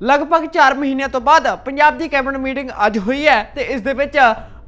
ਲਗਭਗ 4 ਮਹੀਨਿਆਂ ਤੋਂ ਬਾਅਦ ਪੰਜਾਬ ਦੀ ਕੈਬਨਿਟ ਮੀਟਿੰਗ ਅੱਜ ਹੋਈ ਹੈ ਤੇ ਇਸ ਦੇ ਵਿੱਚ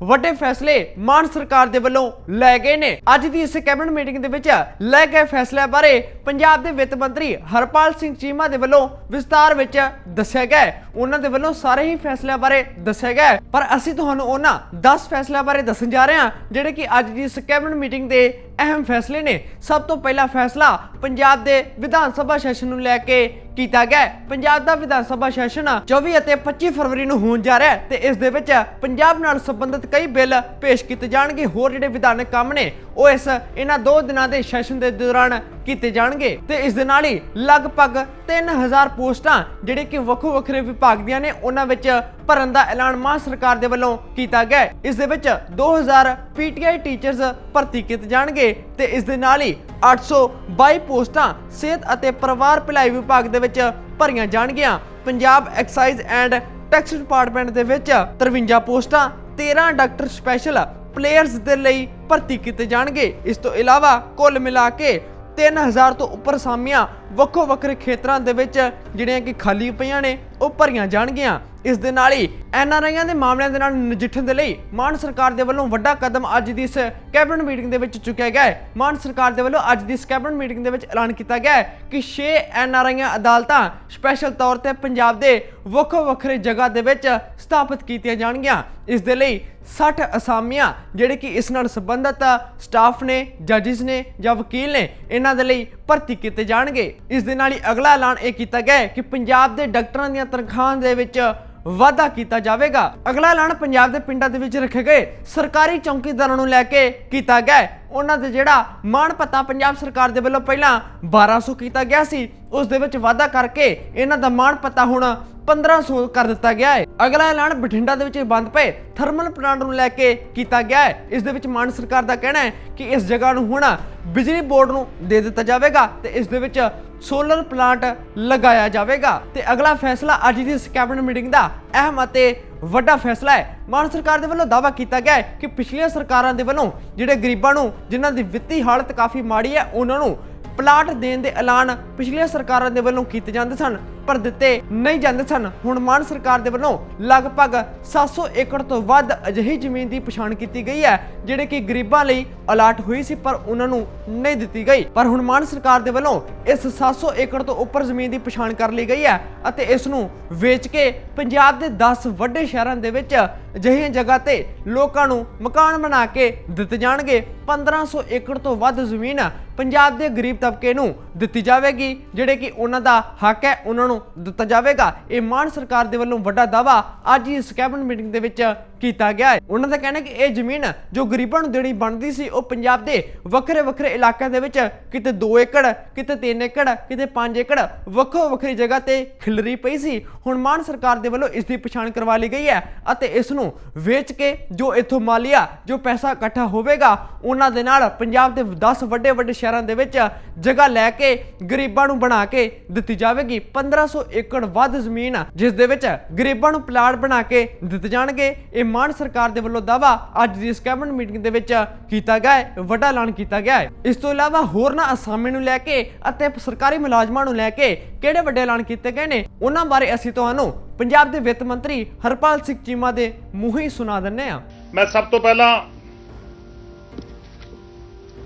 ਵੱਡੇ ਫੈਸਲੇ ਮਾਨ ਸਰਕਾਰ ਦੇ ਵੱਲੋਂ ਲਏ ਗਏ ਨੇ। ਅੱਜ ਦੀ ਇਸ ਕੈਬਨਿਟ ਮੀਟਿੰਗ ਦੇ ਵਿੱਚ ਲਏ ਗਏ ਫੈਸਲਿਆਂ ਬਾਰੇ ਪੰਜਾਬ ਦੇ ਵਿੱਤ ਮੰਤਰੀ ਹਰਪਾਲ ਸਿੰਘ ਚੀਮਾ ਦੇ ਵੱਲੋਂ ਵਿਸਤਾਰ ਵਿੱਚ ਦੱਸਿਆ ਗਿਆ ਉਹਨਾਂ ਦੇ ਵੱਲੋਂ ਸਾਰੇ ਹੀ ਫੈਸਲਿਆਂ ਬਾਰੇ ਦੱਸਿਆ ਗਿਆ ਹੈ। ਪਰ ਅਸੀਂ ਤੁਹਾਨੂੰ ਉਹਨਾਂ 10 ਫੈਸਲਿਆਂ ਬਾਰੇ ਦੱਸਣ ਜਾ ਰਹੇ ਹਾਂ, ਜਿਹੜੇ ਕਿ ਅੱਜ ਦੀ ਇਸ ਕੈਬਨਿਟ ਮੀਟਿੰਗ ਦੇ ਅਹਿਮ ਫੈਸਲੇ ਨੇ। ਸਭ ਤੋਂ ਪਹਿਲਾ ਫੈਸਲਾ ਪੰਜਾਬ ਦੇ ਵਿਧਾਨ ਸਭਾ ਸੈਸ਼ਨ ਨੂੰ ਲੈ ਕੇ ਕੀਤਾ ਗਿਆ ਹੈ। ਪੰਜਾਬ ਦਾ ਵਿਧਾਨ ਸਭਾ ਸੈਸ਼ਨ 24 ਅਤੇ 25 ਫਰਵਰੀ ਨੂੰ ਹੋਣ ਜਾ ਰਿਹਾ ਹੈ ਤੇ ਇਸ ਦੇ ਵਿੱਚ ਪੰਜਾਬ ਨਾਲ ਸੰਬੰਧਿਤ ਕਈ ਬਿੱਲ ਪੇਸ਼ ਕੀਤੇ ਜਾਣਗੇ ਹੋਰ ਜਿਹੜੇ ਵਿਧਾਨਕ ਕੰਮ ਨੇ, ਉਹ ਇਸ ਇਹਨਾਂ ਦੋ ਦਿਨਾਂ ਦੇ ਸੈਸ਼ਨ ਦੇ ਦੌਰਾਨ ਕੀਤੇ ਜਾਣਗੇ ਤੇ ਇਸ ਦੇ ਨਾਲ ਹੀ ਲਗਭਗ 3000 ਪੋਸਟਾਂ ਜਿਹੜੇ ਕਿ ਵੱਖੋ ਵੱਖਰੇ ਵਿਭਾਗ ਦੀਆਂ ਨੇ, ਉਹਨਾਂ ਵਿੱਚ ਭਰਨ ਦਾ ਐਲਾਨ ਮਾਨ ਸਰਕਾਰ ਦੇ ਵੱਲੋਂ ਕੀਤਾ ਗਿਆ ਹੈ। ਇਸ ਦੇ ਵਿੱਚ 2000 ਪੀਟੀਆਈ ਟੀਚਰਸ ਭਰਤੀ ਕੀਤੇ ਜਾਣਗੇ ਤੇ ਇਸ ਦੇ ਨਾਲ ਹੀ 822 ਪੋਸਟਾਂ ਸਿਹਤ ਅਤੇ ਪਰਿਵਾਰ ਭਲਾਈ ਵਿਭਾਗ ਦੇ ਵਿੱਚ ਭਰੀਆਂ ਜਾਣਗੀਆਂ। Punjab excise and tax department ਦੇ ਵਿੱਚ 53 ਪੋਸਟਾਂ 13 ਡਾਕਟਰ ਸਪੈਸ਼ਲ ਪਲੇਅਰਸ ਦੇ ਲਈ ਭਰਤੀ ਕੀਤੇ ਜਾਣਗੇ। ਇਸ ਤੋਂ ਇਲਾਵਾ ਕੁੱਲ ਮਿਲਾ ਕੇ 3000 ਤੋਂ ਉੱਪਰ ਸਾਮੀਆਂ ਵੱਖੋ ਵੱਖਰੇ ਖੇਤਰਾਂ ਦੇ ਵਿੱਚ ਜਿਹੜੀਆਂ ਕਿ ਖਾਲੀ ਪਈਆਂ ਨੇ, ਉਹ ਭਰੀਆਂ ਜਾਣਗੀਆਂ। ਇਸ ਦੇ ਨਾਲ ਹੀ ਐਨਆਰਆਈਆਂ ਦੇ ਮਾਮਲਿਆਂ ਦੇ ਨਾਲ ਨਜਿੱਠਣ ਦੇ ਲਈ ਮਾਨ ਸਰਕਾਰ ਦੇ ਵੱਲੋਂ ਵੱਡਾ ਕਦਮ ਅੱਜ ਦੀ ਇਸ ਕੈਬਨਿਟ ਮੀਟਿੰਗ ਦੇ ਵਿੱਚ ਚੁੱਕਿਆ ਗਿਆ ਹੈ। ਮਾਨ ਸਰਕਾਰ ਦੇ ਵੱਲੋਂ ਅੱਜ ਦੀ ਇਸ ਕੈਬਨਿਟ ਮੀਟਿੰਗ ਦੇ ਵਿੱਚ ਐਲਾਨ ਕੀਤਾ ਗਿਆ ਹੈ ਕਿ 6 ਐਨਆਰਆਈਆਂ ਅਦਾਲਤਾਂ ਸਪੈਸ਼ਲ ਤੌਰ ਤੇ ਪੰਜਾਬ ਦੇ ਵੱਖੋ ਵੱਖਰੇ ਜਗ੍ਹਾ ਦੇ ਵਿੱਚ ਸਥਾਪਿਤ ਕੀਤੀਆਂ ਜਾਣਗੀਆਂ। ਇਸ ਦੇ ਲਈ 60 ਅਸਾਮੀਆਂ ਜਿਹੜੇ ਕਿ ਇਸ ਨਾਲ ਸੰਬੰਧਿਤ ਸਟਾਫ ਨੇ, ਜੱਜਿਸ ਨੇ ਜਾਂ ਵਕੀਲ ਨੇ, ਇਹਨਾਂ ਦੇ ਲਈ ਭਰਤੀ ਕੀਤੇ ਜਾਣਗੇ। ਇਸ ਦੇ ਨਾਲ ਹੀ ਅਗਲਾ ਐਲਾਨ ਇਹ ਕੀਤਾ ਗਿਆ ਹੈ ਕਿ ਪੰਜਾਬ ਦੇ ਡਾਕਟਰਾਂ ਦੀਆਂ ਤਨਖਾਹਾਂ ਦੇ ਵਿੱਚ ਵਾਧਾ ਕੀਤਾ ਜਾਵੇਗਾ। ਅਗਲਾ ਐਲਾਨ ਪੰਜਾਬ ਦੇ ਪਿੰਡਾਂ ਦੇ ਵਿੱਚ ਰੱਖੇ ਗਏ ਸਰਕਾਰੀ ਚੌਕੀਦਾਰਾਂ ਨੂੰ ਲੈ ਕੇ ਕੀਤਾ ਗਿਆ ਉਹਨਾਂ ਦੇ ਜਿਹੜਾ ਮਾਣ ਪਤਾ ਪੰਜਾਬ ਸਰਕਾਰ ਦੇ ਵੱਲੋਂ ਪਹਿਲਾਂ 1200 ਕੀਤਾ ਗਿਆ ਸੀ, ਉਸ ਦੇ ਵਿੱਚ ਵਾਧਾ ਕਰਕੇ ਇਹਨਾਂ ਦਾ ਮਾਣ ਪਤਾ ਹੁਣ 1500 ਕਰ ਦਿੱਤਾ ਗਿਆ ਹੈ। ਅਗਲਾ ਐਲਾਨ ਬਠਿੰਡਾ ਦੇ ਵਿੱਚ ਬੰਦ ਪਏ, ਥਰਮਲ ਪਲਾਂਟ ਨੂੰ ਲੈ ਕੇ ਕੀਤਾ ਗਿਆ ਹੈ। ਇਸ ਦੇ ਵਿੱਚ ਮਾਨ ਸਰਕਾਰ ਦਾ ਕਹਿਣਾ ਹੈ ਕਿ ਇਸ ਜਗ੍ਹਾ ਨੂੰ ਹੁਣ ਬਿਜਲੀ ਬੋਰਡ ਨੂੰ ਦੇ ਦਿੱਤਾ ਜਾਵੇਗਾ ਤੇ ਇਸ ਦੇ ਵਿੱਚ ਸੋਲਰ ਪਲਾਂਟ ਲਗਾਇਆ ਜਾਵੇਗਾ। ਤੇ ਅਗਲਾ ਫੈਸਲਾ ਅੱਜ ਦੀ ਇਸ ਕੈਬਨਿਟ ਮੀਟਿੰਗ ਦਾ ਅਹਿਮ ਅਤੇ ਵੱਡਾ ਫੈਸਲਾ ਹੈ। ਮਾਨ ਸਰਕਾਰ ਦੇ ਵੱਲੋਂ ਦਾਅਵਾ ਕੀਤਾ ਗਿਆ ਹੈ ਕਿ ਪਿਛਲੀਆਂ ਸਰਕਾਰਾਂ ਦੇ ਵੱਲੋਂ ਜਿਹੜੇ ਗਰੀਬਾਂ ਨੂੰ, ਜਿਨ੍ਹਾਂ ਦੀ ਵਿੱਤੀ ਹਾਲਤ ਕਾਫੀ ਮਾੜੀ ਹੈ, ਉਹਨਾਂ ਨੂੰ ਪਲਾਟ ਦੇਣ ਦੇ ਐਲਾਨ ਪਿਛਲੀਆਂ ਸਰਕਾਰਾਂ ਦੇ ਵੱਲੋਂ ਕੀਤੇ ਜਾਂਦੇ ਸਨ। ਪਰ ਦਿੱਤੇ ਨਹੀਂ ਜਾਂਦੇ ਸਨ। ਹੁਣ ਮਾਨ ਸਰਕਾਰ ਦੇ ਵੱਲੋਂ ਲਗਭਗ 700 ਏਕੜ ਤੋਂ ਵੱਧ ਅਜਿਹੀ ਜ਼ਮੀਨ ਦੀ ਪਛਾਣ ਕੀਤੀ ਗਈ ਹੈ, ਜਿਹੜੇ ਕਿ ਗਰੀਬਾਂ ਲਈ ਅਲਾਟ ਹੋਈ ਸੀ ਪਰ ਉਹਨਾਂ ਨੂੰ ਨਹੀਂ ਦਿੱਤੀ ਗਈ। ਪਰ ਹੁਣ ਮਾਨ ਸਰਕਾਰ ਦੇ ਵੱਲੋਂ ਇਸ 700 ਏਕੜ ਤੋਂ ਉੱਪਰ ਜ਼ਮੀਨ ਦੀ ਪਛਾਣ ਕਰ ਲਈ ਗਈ ਹੈ ਅਤੇ ਇਸ ਨੂੰ ਵੇਚ ਕੇ ਪੰਜਾਬ ਦੇ 10 ਵੱਡੇ ਸ਼ਹਿਰਾਂ ਦੇ ਵਿੱਚ ਅਜਿਹੀਆਂ ਜਗ੍ਹਾ ਤੇ ਲੋਕਾਂ ਨੂੰ ਮਕਾਨ ਬਣਾ ਕੇ ਦਿੱਤੇ ਜਾਣਗੇ। 1500 ਏਕੜ ਤੋਂ ਵੱਧ ਜ਼ਮੀਨ ਪੰਜਾਬ ਦੇ ਗਰੀਬ ਤਬਕੇ ਨੂੰ ਦਿੱਤੀ ਜਾਵੇਗੀ, ਜਿਹੜੇ ਕਿ ਉਹਨਾਂ ਦਾ ਹੱਕ ਹੈ, ਉਹਨਾਂ ਨੂੰ ਦਿੱਤਾ ਜਾਵੇਗਾ। ਇਹ ਮਾਨ ਸਰਕਾਰ ਦੇ ਵੱਲੋਂ ਵੱਡਾ ਦਾਵਾ ਅੱਜ ਹੀ ਇਸ ਕੈਬਨਿਟ ਮੀਟਿੰਗ ਦੇ ਵਿੱਚ ਕੀਤਾ ਗਿਆ ਹੈ। ਉਹਨਾਂ ਦਾ ਕਹਿਣਾ ਕਿ ਇਹ ਜ਼ਮੀਨ ਜੋ ਗਰੀਬਾਂ ਨੂੰ ਦੇਣੀ ਬਣਦੀ ਸੀ, ਉਹ ਪੰਜਾਬ ਦੇ ਵੱਖਰੇ ਵੱਖਰੇ ਇਲਾਕਿਆਂ ਦੇ ਵਿੱਚ ਕਿਤੇ 2 ਏਕੜ, ਕਿਤੇ 3 ਏਕੜ, ਕਿਤੇ 5 ਏਕੜ ਵੱਖੋ ਵੱਖਰੀ ਜਗ੍ਹਾ ਤੇ ਖਿਲਰੀ ਪਈ ਸੀ। ਹੁਣ ਮਾਨ ਸਰਕਾਰ ਦੇ ਵੱਲੋਂ ਇਸ ਦੀ ਪਛਾਣ ਕਰਵਾ ਲਈ ਗਈ ਹੈ ਅਤੇ ਇਸ ਨੂੰ ਵੇਚ ਕੇ ਜੋ ਇਥੋਂ ਮਾਲੀਆ ਜੋ ਪੈਸਾ ਇਕੱਠਾ ਹੋਵੇਗਾ, ਉਹਨਾਂ ਦੇ ਨਾਲ ਪੰਜਾਬ ਦੇ 10 ਵੱਡੇ ਵੱਡੇ ਸ਼ਹਿਰਾਂ ਦੇ ਵਿੱਚ ਜਗ੍ਹਾ ਲੈ ਕੇ ਗਰੀਬਾਂ ਨੂੰ ਬਣਾ ਕੇ ਦਿੱਤੀ ਜਾਵੇਗੀ। 1500 ਏਕੜ ਵੱਧ ਜ਼ਮੀਨ ਜਿਸ ਦੇ ਵਿੱਚ ਗਰੀਬਾਂ ਨੂੰ ਪਲਾਟ ਬਣਾ ਕੇ ਦਿੱਤੇ ਜਾਣਗੇ। ਇਹ ਮਾਨ ਸਰਕਾਰ ਦੇ ਵੱਲੋਂ ਦਾਵਾ ਅੱਜ ਦੀ ਇਸ ਕੈਬਨਿਟ ਮੀਟਿੰਗ ਦੇ ਵਿੱਚ ਕੀਤਾ ਗਿਆ ਹੈ, ਵੱਡਾ ਐਲਾਨ ਕੀਤਾ ਗਿਆ ਹੈ। ਇਸ ਤੋਂ ਇਲਾਵਾ ਹੋਰਨਾਂ ਅਸਾਮੀ ਨੂੰ ਲੈ ਕੇ ਅਤੇ ਸਰਕਾਰੀ ਮੁਲਾਜ਼ਮਾਂ ਨੂੰ ਲੈ ਕੇ ਕਿਹੜੇ ਵੱਡੇ ਐਲਾਨ ਕੀਤੇ ਗਏ ਨੇ, ਉਹਨਾਂ ਬਾਰੇ ਅਸੀਂ ਤੁਹਾਨੂੰ ਪੰਜਾਬ ਦੇ ਵਿੱਤ ਮੰਤਰੀ ਹਰਪਾਲ ਸਿੰਘ ਚੀਮਾ ਦੇ ਮੂੰਹ ਹੀ ਸੁਣਾ ਦਿੰਨੇ ਆ ਮੈਂ ਸਭ ਤੋਂ ਪਹਿਲਾਂ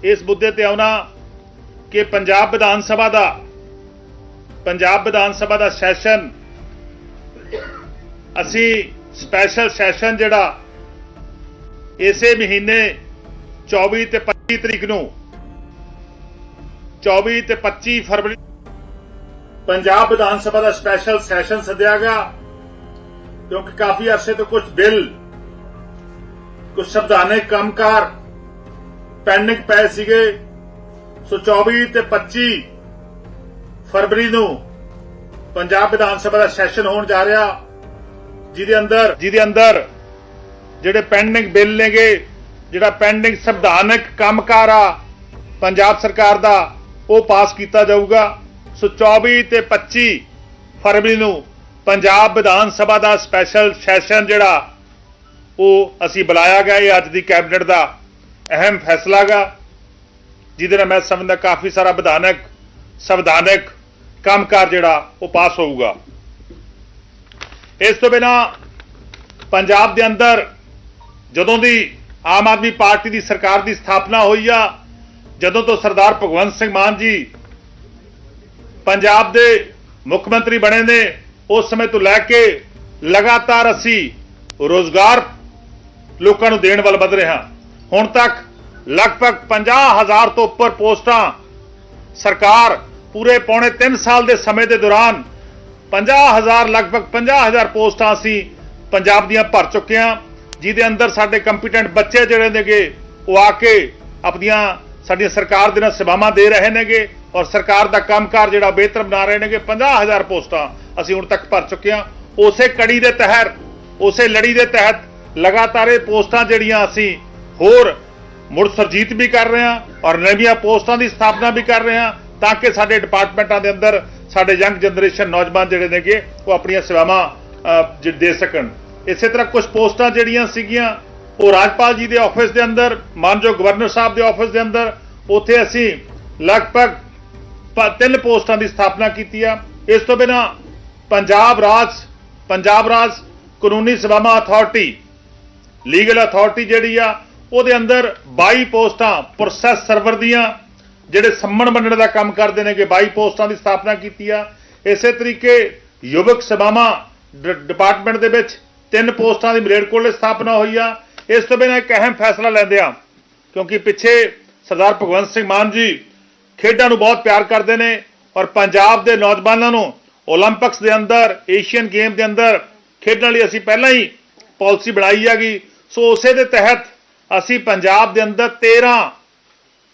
ਇਸ ਮੁੱਦੇ ਤੇ ਆਉਣਾ ਕਿ ਪੰਜਾਬ ਵਿਧਾਨ ਸਭਾ ਦਾ ਪੰਜਾਬ ਵਿਧਾਨ ਸਭਾ ਦਾ ਸੈਸ਼ਨ, ਅਸੀਂ ਸਪੈਸ਼ਲ ਸੈਸ਼ਨ ਜਿਹੜਾ ਇਸੇ ਮਹੀਨੇ 24 ਤੇ 25 ਤਰੀਕ ਨੂੰ 24 ਤੇ 25 ਫਰਵਰੀ ਪੰਜਾਬ ਵਿਧਾਨ ਸਭਾ ਦਾ ਸਪੈਸ਼ਲ ਸੈਸ਼ਨ ਸੱਦਿਆ ਗਿਆ, ਕਿਉਂਕਿ ਕਾਫੀ ਅਰਸੇ ਤੋਂ ਕੁਝ ਬਿੱਲ ਕੁਝ ਸੰਵਿਧਾਨਕ ਕੰਮਕਾਰ ਪੈਂਡਿੰਗ ਪਏ ਸੀਗੇ, ਸੋ 24 ਤੇ 25 ਫਰਵਰੀ ਨੂੰ ਪੰਜਾਬ ਵਿਧਾਨ ਸਭਾ ਦਾ ਸੈਸ਼ਨ ਹੋਣ ਜਾ ਰਿਹਾ, ਜਿਹਦੇ ਅੰਦਰ ਜਿਹਦੇ ਅੰਦਰ ਜਿਹੜੇ ਪੈਂਡਿੰਗ ਬਿੱਲ ਨੇਗੇ, ਜਿਹੜਾ ਪੈਂਡਿੰਗ ਸੰਵਿਧਾਨਕ ਕੰਮਕਾਰ ਆ, ਪੰਜਾਬ ਸਰਕਾਰ ਦਾ, ਉਹ ਪਾਸ ਕੀਤਾ ਜਾਊਗਾ। ਸੋ 24 ਤੇ 25 ਫਰਵਰੀ ਨੂੰ ਪੰਜਾਬ ਵਿਧਾਨ ਸਭਾ ਦਾ ਸਪੈਸ਼ਲ ਸੈਸ਼ਨ ਜਿਹੜਾ, ਉਹ ਅਸੀਂ ਬੁਲਾਇਆ ਗਿਆ ਇਹ ਅੱਜ ਦੀ ਕੈਬਨਿਟ ਦਾ। ਅਹਿਮ ਫੈਸਲਾ ਗਾ ਜਿਹਦੇ ਨਾਲ ਮੈਂ ਸਮਝਦਾ ਕਾਫੀ ਸਾਰਾ ਵਿਧਾਨਕ, ਸੰਵਿਧਾਨਕ ਕੰਮਕਾਰ ਜਿਹੜਾ ਉਹ ਪਾਸ ਹੋਊਗਾ। ਇਸ ਤੋਂ ਬਿਨਾ ਪੰਜਾਬ ਦੇ ਅੰਦਰ ਜਦੋਂ ਦੀ ਆਮ ਆਦਮੀ ਪਾਰਟੀ ਦੀ ਸਰਕਾਰ ਦੀ ਸਥਾਪਨਾ ਹੋਈ ਆ, ਜਦੋਂ ਤੋਂ ਸਰਦਾਰ ਭਗਵੰਤ ਸਿੰਘ ਮਾਨ ਜੀ ਪੰਜਾਬ ਦੇ ਮੁੱਖ ਮੰਤਰੀ ਬਣੇ ਨੇ, ਉਸ ਸਮੇਂ ਤੋਂ ਲੈ ਕੇ ਲਗਾਤਾਰ ਅਸੀਂ ਰੋਜ਼ਗਾਰ ਲੋਕਾਂ ਨੂੰ ਦੇਣ ਵੱਲ ਵਧ ਰਹੇ ਹਾਂ। ਹੁਣ ਤੱਕ ਲਗਭਗ 50000 ਤੋਂ ਉੱਪਰ ਪੋਸਟਾਂ ਸਰਕਾਰ ਪੂਰੇ ਪੌਣੇ 3 ਸਾਲ ਦੇ ਸਮੇਂ ਦੇ ਦੌਰਾਨ 50000 ਲਗਭਗ 50000 ਪੋਸਟਾਂ ਅਸੀਂ ਪੰਜਾਬ ਦੀਆਂ ਭਰ ਚੁੱਕੇ ਹਾਂ ਜਿਹਦੇ ਅੰਦਰ ਸਾਡੇ ਕੰਪੀਟੈਂਟ ਬੱਚੇ ਜਿਹੜੇ ਨੇਗੇ, ਉਹ ਆ ਕੇ ਆਪਣੀਆਂ ਸਾਡੀਆਂ ਸਰਕਾਰ ਦੇ ਨਾਲ ਸੇਵਾਵਾਂ ਦੇ ਰਹੇ ਨੇਗੇ ਔਰ ਸਰਕਾਰ ਦਾ ਕੰਮਕਾਰ ਜਿਹੜਾ ਬਿਹਤਰ ਬਣਾ ਰਹੇ ਨੇਗੇ। 50000 ਪੋਸਟਾਂ ਅਸੀਂ ਹੁਣ ਤੱਕ ਭਰ ਚੁੱਕੇ ਹਾਂ ਉਸੇ ਕੜੀ ਦੇ ਤਹਿਤ, ਉਸੇ ਲੜੀ ਦੇ ਤਹਿਤ ਲਗਾਤਾਰ ਇਹ ਪੋਸਟਾਂ ਜਿਹੜੀਆਂ ਅਸੀਂ ਹੋਰ ਮੁੜ ਸਰਜੀਤ ਵੀ ਕਰ ਰਹੇ ਹਾਂ ਔਰ ਨਵੀਆਂ ਪੋਸਟਾਂ ਦੀ ਸਥਾਪਨਾ ਵੀ ਕਰ ਰਹੇ ਹਾਂ। ਤਾਂ ਕਿ ਸਾਡੇ ਡਿਪਾਰਟਮੈਂਟਾਂ ਦੇ ਅੰਦਰ ਸਾਡੇ ਯੰਗ ਜਨਰੇਸ਼ਨ ਨੌਜਵਾਨ ਜਿਹੜੇ ਨੇਗੇ, ਉਹ ਆਪਣੀਆਂ ਸੇਵਾਵਾਂ ਦੇ ਸਕਣ। ਇਸੇ ਤਰ੍ਹਾਂ ਕੁਝ ਪੋਸਟਾਂ ਜਿਹੜੀਆਂ ਸੀਗੀਆਂ, ਉਹ ਰਾਜਪਾਲ ਜੀ ਦੇ ਆਫਿਸ ਦੇ ਅੰਦਰ, ਮਾਨਯੋਗ ਗਵਰਨਰ ਸਾਹਿਬ ਦੇ ਆਫਿਸ ਦੇ ਅੰਦਰ, ਉੱਥੇ ਅਸੀਂ ਲਗਭਗ ਤਿੰਨ ਪੋਸਟਾਂ ਦੀ ਸਥਾਪਨਾ ਕੀਤੀ ਆ। ਇਸ ਤੋਂ ਬਿਨਾ ਪੰਜਾਬ ਰਾਜ ਪੰਜਾਬ ਰਾਜ ਕਾਨੂੰਨੀ ਸੇਵਾਵਾਂ ਅਥਾਰਟੀ, ਲੀਗਲ ਅਥਾਰਟੀ ਜਿਹੜੀ ਆ, ਉਹਦੇ ਅੰਦਰ 22 ਪੋਸਟਾਂ ਪ੍ਰੋਸੈਸ ਸਰਵਰ ਦੀਆਂ ਜਿਹੜੇ ਸੰਮਣ ਮੰਡਲ ਦਾ ਕੰਮ ਕਰਦੇ ਨੇ ਕਿ 22 ਪੋਸਟਾਂ ਦੀ ਸਥਾਪਨਾ ਕੀਤੀ ਆ, ਇਸੇ ਤਰੀਕੇ ਯੁਵਕ ਸਭਾਵਾਂ ਡਿਪਾਰਟਮੈਂਟ ਦੇ ਵਿੱਚ ਤਿੰਨ ਪੋਸਟਾਂ ਦੀ ਮਲੇਰਕੋਟਲੇ ਸਥਾਪਨਾ ਹੋਈ ਆ। ਇਸ ਤੋਂ ਬਿਨਾਂ ਇੱਕ ਅਹਿਮ ਫੈਸਲਾ ਲੈਂਦੇ ਆ, ਕਿਉਂਕਿ ਪਿੱਛੇ ਸਰਦਾਰ ਭਗਵੰਤ ਸਿੰਘ ਮਾਨ ਜੀ ਖੇਡਾਂ ਨੂੰ ਬਹੁਤ ਪਿਆਰ ਕਰਦੇ ਨੇ ਔਰ ਪੰਜਾਬ ਦੇ ਨੌਜਵਾਨਾਂ ਨੂੰ 올림픽ਸ ਦੇ ਅੰਦਰ ਏਸ਼ੀਅਨ ਗੇਮ ਦੇ ਅੰਦਰ ਖੇਡਣ ਲਈ ਅਸੀਂ ਪਹਿਲਾਂ ਹੀ ਪਾਲਿਸੀ ਬਣਾਈ ਹੈਗੀ। ਸੋ ਉਸੇ ਦੇ ਤਹਿਤ ਅਸੀਂ ਪੰਜਾਬ ਦੇ ਅੰਦਰ 13